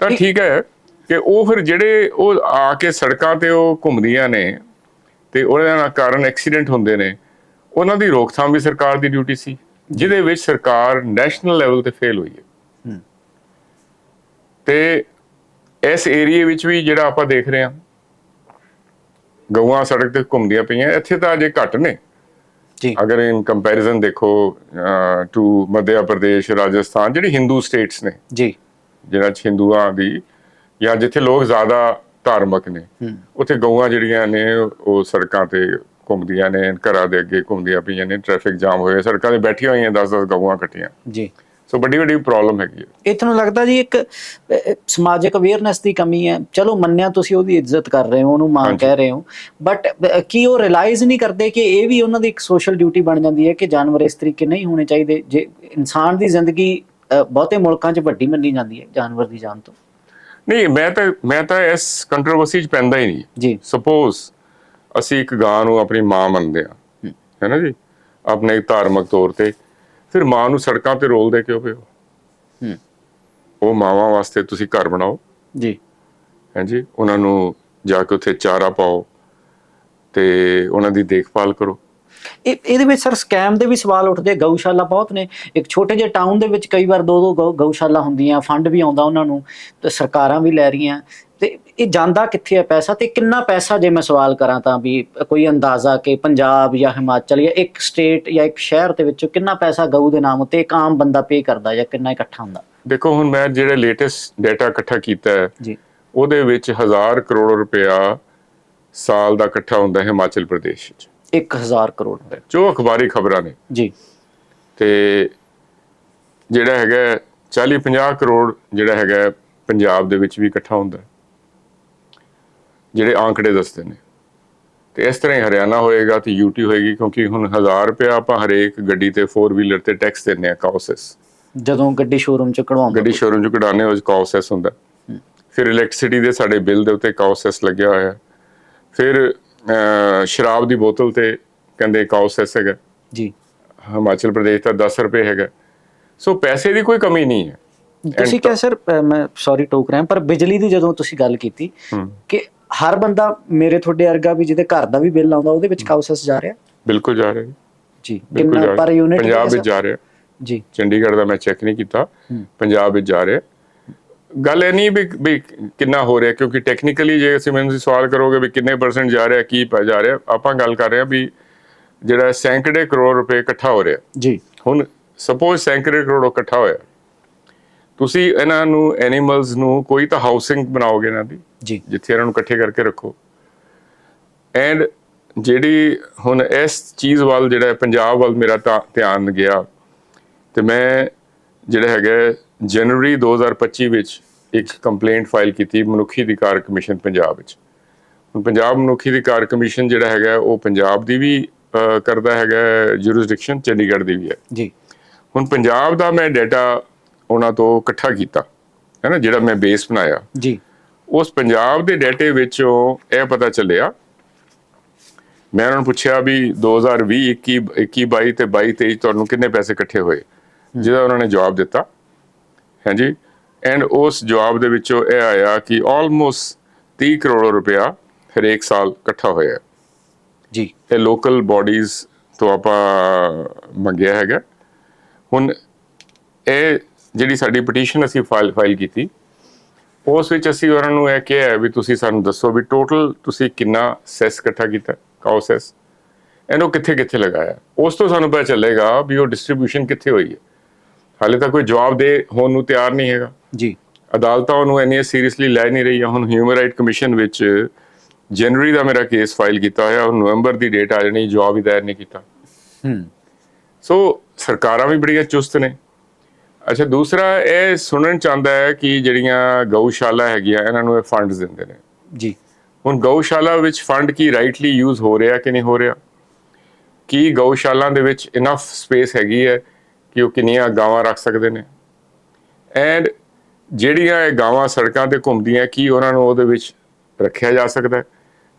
ਤਾਂ ਠੀਕ ਹੈ ਕਿ ਉਹ ਫਿਰ ਜਿਹੜੇ ਉਹ ਆ ਕੇ ਸੜਕਾਂ ਤੇ ਉਹ ਘੁੰਮਦੀਆਂ ਨੇ ਤੇ ਉਹਨਾਂ ਦਾ ਕਾਰਨ ਐਕਸੀਡੈਂਟ ਹੁੰਦੇ ਨੇ ਉਹਨਾਂ ਦੀ ਰੋਕਥਾਮ ਵੀ ਸਰਕਾਰ ਦੀ ਡਿਊਟੀ ਸੀ ਜਿਹਦੇ ਵਿੱਚ ਸਰਕਾਰ ਨੈਸ਼ਨਲ ਲੈਵਲ ਤੇ ਫੇਲ ਹੋਈ ਹੈ। ਤੇ ਇਸ ਏਰੀਏ ਵਿੱਚ ਵੀ ਜਿਹੜਾ ਆਪਾਂ ਦੇਖ ਰਹੇ ਹਾਂ ਗਊਆਂ ਸੜਕ ਤੇ ਘੁੰਮਦੀਆਂ ਪਈਆਂ ਇੱਥੇ ਤਾਂ ਅਜੇ ਘੱਟ ਨੇ। ਅਗਰ ਇਨ ਕੰਪੈਰੀਜ਼ਨ ਦੇਖੋ ਟੂ ਮੱਧ ਪ੍ਰਦੇਸ਼ ਰਾਜਸਥਾਨ ਜਿਹੜੀ ਹਿੰਦੂ ਸਟੇਟਸ ਨੇ। ਜੀ। ਜਿਹਨਾਂ 'ਚ ਹਿੰਦੂਆਂ ਦੀ ਜਾਂ ਜਿੱਥੇ ਲੋਕ ਜ਼ਿਆਦਾ ਧਾਰਮਿਕ ਨੇ ਉੱਥੇ ਗਊਆਂ ਜਿਹੜੀਆਂ ਨੇ ਉਹ ਸੜਕਾਂ ਤੇ ਘੁੰਮਦੀਆਂ ਨੇ ਘਰਾਂ ਦੇ ਅੱਗੇ ਘੁੰਮਦੀਆਂ ਪਈਆਂ ਨੇ ਟ੍ਰੈਫਿਕ ਜਾਮ ਹੋਇਆ ਸੜਕਾਂ ਤੇ ਬੈਠੀਆਂ ਹੋਈਆਂ 10-10 ਗਊਆਂ ਇਕੱਠੀਆਂ ਜੀ। ਸੋ ਵੱਡੀ ਵੱਡੀ ਪ੍ਰੋਬਲਮ ਹੈਗੀ ਹੈ। ਇਹ ਤੁਹਾਨੂੰ ਲੱਗਦਾ ਜੀ ਇੱਕ ਸਮਾਜਿਕ ਅਵੇਅਰਨੈਸ ਦੀ ਕਮੀ ਹੈ? ਚਲੋ ਮੰਨਿਆ ਤੁਸੀਂ ਉਹਦੀ ਇੱਜ਼ਤ ਕਰ ਰਹੇ ਹੋ ਉਹਨੂੰ ਮਾਂ। ਕਹਿ ਰਹੇ ਹੋ ਬਟ ਕੀ ਉਹ ਰਿਅਲਾਈਜ਼ ਨਹੀਂ ਕਰਦੇ ਕਿ ਇਹ ਵੀ ਉਹਨਾਂ ਦੀ ਇੱਕ ਸੋਸ਼ਲ ਡਿਊਟੀ ਬਣ ਜਾਂਦੀ ਹੈ ਕਿ ਜਾਨਵਰ ਇਸ ਤਰੀਕੇ ਨਹੀਂ ਹੋਣੇ ਚਾਹੀਦੇ? ਜੇ ਇਨਸਾਨ ਦੀ ਜ਼ਿੰਦਗੀ ਬਹੁਤੇ ਮੁਲਕਾਂ 'ਚ ਵੱਡੀ ਮੰਨੀ ਜਾਂਦੀ ਹੈ ਜਾਨਵਰ ਦੀ ਜਾਨ ਤੋਂ। ਨਹੀਂ ਮੈਂ ਤਾਂ ਮੈਂ ਤਾਂ ਇਸ ਕੰਟਰੋਵਰਸੀ 'ਚ ਪੈਂਦਾ ਹੀ ਨਹੀਂ। ਜੀ। ਸਪੋਜ਼ ਅਸੀਂ ਇੱਕ ਗਾਂ ਨੂੰ ਆਪਣੀ ਮਾਂ ਮੰਨਦੇ ਆ ਹੈ ਨਾ ਜੀ? ਆਪਣੇ ਧਾਰਮਿਕ ਤੌਰ ਤੇ ਫਿਰ ਮਾਂ ਨੂੰ ਸੜਕਾਂ ਤੇ ਰੋਲਦੇ ਕਿਉਂ ਪਏ ਹੋ? ਹੂੰ। ਉਹ ਮਾਵਾਂ ਵਾਸਤੇ ਤੁਸੀਂ ਘਰ ਬਣਾਓ। ਜੀ। ਹਾਂਜੀ ਉਹਨਾਂ ਨੂੰ ਜਾ ਕੇ ਉੱਥੇ ਚਾਰਾ ਪਾਓ ਤੇ ਉਹਨਾਂ ਦੀ ਦੇਖਭਾਲ ਕਰੋ। ਇਹ ਇਹਦੇ ਵਿੱਚ ਸਰ ਸਕੈਮ ਦੇ ਵੀ ਸਵਾਲ ਉੱਠਦੇ ਗਊਸ਼ਾਲਾ ਬਹੁਤ ਨੇ। ਇੱਕ ਛੋਟੇ ਜਿਹੇ ਟਾਊਨ ਦੇ ਵਿੱਚ ਕਈ ਵਾਰ ਦੋ ਦੋ ਗਊ- ਗਊਸ਼ਾਲਾ ਹੁੰਦੀਆਂ ਫੰਡ ਵੀ ਆਉਂਦਾ ਉਹਨਾਂ ਨੂੰ ਤੇ ਸਰਕਾਰਾਂ ਵੀ ਲੈ ਰਹੀਆਂ। ਤੇ ਇਹ ਜਾਂਦਾ ਕਿੱਥੇ ਹੈ ਪੈਸਾ ਤੇ ਕਿੰਨਾ ਪੈਸਾ ਜੇ ਮੈਂ ਸਵਾਲ ਕਰਾਂ ਤਾਂ ਵੀ ਕੋਈ ਅੰਦਾਜ਼ਾ ਕਿ ਪੰਜਾਬ ਜਾਂ ਹਿਮਾਚਲ ਜਾਂ ਇੱਕ ਸਟੇਟ ਜਾਂ ਇੱਕ ਸ਼ਹਿਰ ਦੇ ਵਿੱਚੋਂ ਕਿੰਨਾ ਪੈਸਾ ਗਊ ਦੇ ਨਾਮ ਉੱਤੇ ਇੱਕ ਆਮ ਬੰਦਾ ਪੇ ਕਰਦਾ ਜਾਂ ਕਿੰਨਾ ਇਕੱਠਾ ਹੁੰਦਾ? ਦੇਖੋ ਹੁਣ ਮੈਂ ਜਿਹੜਾ ਲੇਟੈਸਟ ਡਾਟਾ ਇਕੱਠਾ ਕੀਤਾ ਹੈ ਜੀ। ਉਹਦੇ ਵਿੱਚ 1000 ਕਰੋੜ ਰੁਪਇਆ ਸਾਲ ਦਾ ਇਕੱਠਾ ਹੁੰਦਾ ਹੈ ਹਿਮਾਚਲ ਪ੍ਰਦੇਸ਼ ਵਿੱਚ। 1000 ਕਰੋੜ ਜੋ ਅਖਬਾਰੀ ਖਬਰਾਂ ਨੇ। ਜੀ। ਤੇ ਜਿਹੜਾ ਹੈਗਾ 40 50 ਕਰੋੜ ਜਿਹੜਾ ਹੈਗਾ ਪੰਜਾਬ ਦੇ ਵਿੱਚ ਵੀ ਇਕੱਠਾ ਹੁੰਦਾ। ਜਿਹੜੇ ਆંકੜੇ ਦੱਸਦੇ ਨੇ। ਤੇ ਇਸ ਤਰ੍ਹਾਂ ਹੀ ਹਰਿਆਣਾ ਹੋਏਗਾ ਤੇ ਯੂਟੀ ਹੋਏਗੀ ਕਿਉਂਕਿ ਹੁਣ 1000 ਰੁਪਇਆ ਆਪਾਂ ਹਰੇਕ ਗੱਡੀ ਤੇ 4 ਵੀਲਰ ਤੇ ਟੈਕਸ ਦਿੰਨੇ ਆ ਕਾਉਸੈਸ ਜਦੋਂ ਗੱਡੀ ਸ਼ੋਰੂਮ ਚ ਕਢਵਾਉਂਦੇ ਗੱਡੀ ਸ਼ੋਰੂਮ ਚ ਕਢਾਣੇ ਉਹ ਕਾਉਸੈਸ ਹੁੰਦਾ। ਫਿਰ ਇਲੈਕਟ੍ਰਿਸਿਟੀ ਦੇ ਸਾਡੇ ਬਿੱਲ ਦੇ ਉੱਤੇ ਕਾਉਸੈਸ ਲੱਗਿਆ ਹੋਇਆ। ਫਿਰ ਸ਼ਰਾਬ ਦੀ ਬੋਤਲ ਤੇ ਕਹਿੰਦੇ ਕਾਉਸੈਸ ਹੈਗਾ। ਜੀ। ਹਿਮਾਚਲ ਪ੍ਰਦੇਸ਼ ਦਾ 10 ਰੁਪਏ ਹੈਗਾ। ਸੋ ਪੈਸੇ ਦੀ ਕੋਈ ਕਮੀ ਨਹੀਂ ਹੈ। ਤੁਸੀਂ ਕਿਹਾ ਸਰ ਮੈਂ ਸੌਰੀ ਟੋਕ ਰਿਹਾ ਪਰ ਬਿਜਲੀ ਦੀ ਜਦੋਂ ਤੁਸੀਂ ਗੱਲ ਕੀਤੀ ਕਿ ਹਰ ਬੰਦਾ ਮੇਰੇ ਤੁਹਾਡੇ ਵਰਗਾ ਵੀ ਜਿਹਦੇ ਘਰ ਦਾ ਵੀ ਬਿੱਲ ਆਉਂਦਾ ਉਹਦੇ ਵਿੱਚ ਕਾਉਸਸ ਜਾ ਰਿਹਾ? ਬਿਲਕੁਲ ਜਾ ਰਿਹਾ। ਜੀ, ਕਿੰਨਾ ਪਰ ਯੂਨਿਟ ਪੰਜਾਬ ਵਿੱਚ ਜਾ ਰਿਹਾ। ਜੀ। ਚੰਡੀਗੜ੍ਹ ਦਾ ਮੈਂ ਚੈੱਕ ਨਹੀਂ ਕੀਤਾ। ਪੰਜਾਬ ਵਿੱਚ ਜਾ ਰਿਹਾ। ਗੱਲ ਇਹ ਨਹੀਂ ਵੀ ਕਿੰਨਾ ਹੋ ਰਿਹਾ ਕਿਉਂਕਿ ਟੈਕਨੀਕਲੀ ਜੇ ਅਸੀਂ ਮੈਨੂੰ ਸਵਾਲ ਕਰੋਗੇ ਵੀ ਕਿੰਨੇ ਪਰਸੈਂਟ ਜਾ ਰਿਹਾ ਕੀ ਪਾ ਜਾ ਰਿਹਾ ਆਪਾਂ ਗੱਲ ਕਰ ਰਹੇ ਹਾਂ ਵੀ ਜਿਹੜਾ ਸੈਂਕੜੇ ਕਰੋੜ ਰੁਪਏ ਇਕੱਠਾ ਹੋ ਰਿਹਾ। ਜੀ। ਹੁਣ ਸਪੋਜ਼ ਸੈਂਕੜੇ ਕਰੋੜ ਇਕੱਠਾ ਹੋਇਆ। ਤੁਸੀਂ ਇਹਨਾਂ ਨੂੰ ਐਨੀਮਲਸ ਨੂੰ ਕੋਈ ਤਾਂ ਹਾਊਸਿੰਗ ਬਣਾਓਗੇ ਇਹਨਾਂ ਦੀ? ਜੀ। ਜਿੱਥੇ ਇਹਨਾਂ ਨੂੰ ਇਕੱਠੇ ਕਰਕੇ ਰੱਖੋ। ਐਂਡ ਜਿਹੜੀ ਹੁਣ ਇਸ ਚੀਜ਼ ਵੱਲ ਜਿਹੜਾ ਪੰਜਾਬ ਵੱਲ ਮੇਰਾ ਤਾਂ ਧਿਆਨ ਗਿਆ। ਤੇ ਮੈਂ ਜਿਹੜਾ ਹੈਗਾ ਜਨਵਰੀ 2025 ਵਿੱਚ ਇੱਕ ਕੰਪਲੇਂਟ ਫਾਈਲ ਕੀਤੀ ਮਨੁੱਖੀ ਅਧਿਕਾਰ ਕਮਿਸ਼ਨ ਪੰਜਾਬ ਵਿੱਚ। ਹੁਣ ਪੰਜਾਬ ਮਨੁੱਖੀ ਅਧਿਕਾਰ ਕਮਿਸ਼ਨ ਜਿਹੜਾ ਹੈਗਾ ਉਹ ਪੰਜਾਬ ਦੀ ਵੀ ਕਰਦਾ ਹੈਗਾ ਜੁਰਿਸਡਿਕਸ਼ਨ ਚੰਡੀਗੜ੍ਹ ਦੀ ਵੀ ਹੈ। ਜੀ। ਹੁਣ ਪੰਜਾਬ ਦਾ ਮੈਂ ਡਾਟਾ ਉਹਨਾਂ ਤੋਂ ਇਕੱਠਾ ਕੀਤਾ। ਹੈ ਨਾ ਜਿਹੜਾ ਮੈਂ ਬੇਸ ਬਣਾਇਆ। ਜੀ। ਉਸ ਪੰਜਾਬ ਦੇ ਡਾਟੇ ਵਿੱਚੋਂ ਇਹ ਪਤਾ ਚੱਲਿਆ ਮੈਂ ਉਹਨਾਂ ਨੂੰ ਪੁੱਛਿਆ ਵੀ 2020 21 21 22 ਤੇ 22 23 ਤੁਹਾਨੂੰ ਕਿੰਨੇ ਪੈਸੇ ਇਕੱਠੇ ਹੋਏ? ਜਿਹਦਾ ਉਹਨਾਂ ਨੇ ਜਵਾਬ ਦਿੱਤਾ। ਹਾਂਜੀ। ਐਂਡ ਉਸ ਜਵਾਬ ਦੇ ਵਿੱਚੋਂ ਇਹ ਆਇਆ ਕਿ ਆਲਮੋਸਟ 30 ਕਰੋੜ ਰੁਪਇਆ ਹਰੇਕ ਸਾਲ ਇਕੱਠਾ ਹੋਇਆ। ਜੀ। ਇਹ ਲੋਕਲ ਬਾਡੀਜ਼ ਤੋਂ ਆਪਾਂ ਮੰਗਿਆ ਹੈਗਾ। ਹੁਣ ਇਹ ਜਿਹੜੀ ਸਾਡੀ ਪਟੀਸ਼ਨ ਅਸੀਂ ਫਾਈਲ ਫਾਈਲ ਕੀਤੀ ਉਸ ਵਿੱਚ ਅਸੀਂ ਉਹਨਾਂ ਨੂੰ ਇਹ ਕਿਹਾ ਵੀ ਤੁਸੀਂ ਸਾਨੂੰ ਦੱਸੋ ਵੀ ਟੋਟਲ ਤੁਸੀਂ ਕਿੰਨਾ ਸੈਸ ਇਕੱਠਾ ਕੀਤਾ ਕਾਉ ਸੈਸ ਇਹਨੂੰ ਕਿੱਥੇ ਕਿੱਥੇ ਲਗਾਇਆ? ਉਸ ਤੋਂ ਸਾਨੂੰ ਪਤਾ ਚੱਲੇਗਾ ਵੀ ਉਹ ਡਿਸਟ੍ਰੀਬਿਊਸ਼ਨ ਕਿੱਥੇ ਹੋਈ ਹੈ। ਹਾਲੇ ਤੱਕ ਕੋਈ ਜਵਾਬ ਦੇ ਹੋਣ ਨੂੰ ਤਿਆਰ ਨਹੀਂ ਹੈਗਾ। ਜੀ। ਅਦਾਲਤਾਂ ਉਹਨੂੰ ਇੰਨੀ ਸੀਰੀਅਸਲੀ ਲੈ ਨਹੀਂ ਰਹੀਆਂ। ਹੁਣ ਹਿਊਮਨ ਰਾਈਟ ਕਮਿਸ਼ਨ ਵਿੱਚ ਜਨਵਰੀ ਦਾ ਮੇਰਾ ਕੇਸ ਫਾਈਲ ਕੀਤਾ ਹੋਇਆ। ਉਹ ਨਵੰਬਰ ਦੀ ਡੇਟ ਆ ਜਾਣੀ ਜਵਾਬ ਹੀ ਦਾਇਰ ਨਹੀਂ ਕੀਤਾ। ਹੂੰ। ਸੋ ਸਰਕਾਰਾਂ ਵੀ ਬੜੀਆਂ ਚੁਸਤ ਨੇ। ਅੱਛਾ ਦੂਸਰਾ ਇਹ ਸੁਣਨ ਚਾਹੁੰਦਾ ਹੈ ਕਿ ਜਿਹੜੀਆਂ ਗਊਸ਼ਾਲਾ ਹੈਗੀਆਂ ਇਹਨਾਂ ਨੂੰ ਇਹ ਫੰਡਸ ਦਿੰਦੇ ਨੇ। ਜੀ। ਹੁਣ ਗਊਸ਼ਾਲਾ ਵਿੱਚ ਫੰਡ ਕੀ ਰਾਈਟਲੀ ਯੂਜ਼ ਹੋ ਰਿਹਾ ਕਿ ਨਹੀਂ ਹੋ ਰਿਹਾ? ਕੀ ਗਊਸ਼ਾਲਾ ਦੇ ਵਿੱਚ ਇਨਫ ਸਪੇਸ ਹੈਗੀ ਹੈ ਕਿ ਉਹ ਕਿੰਨੀਆਂ ਗਾਵਾਂ ਰੱਖ ਸਕਦੇ ਨੇ? ਐਂਡ ਜਿਹੜੀਆਂ ਇਹ ਗਾਵਾਂ ਸੜਕਾਂ ਤੇ ਘੁੰਮਦੀਆਂ ਕੀ ਉਹਨਾਂ ਨੂੰ ਉਹਦੇ ਵਿੱਚ ਰੱਖਿਆ ਜਾ ਸਕਦਾ ਹੈ?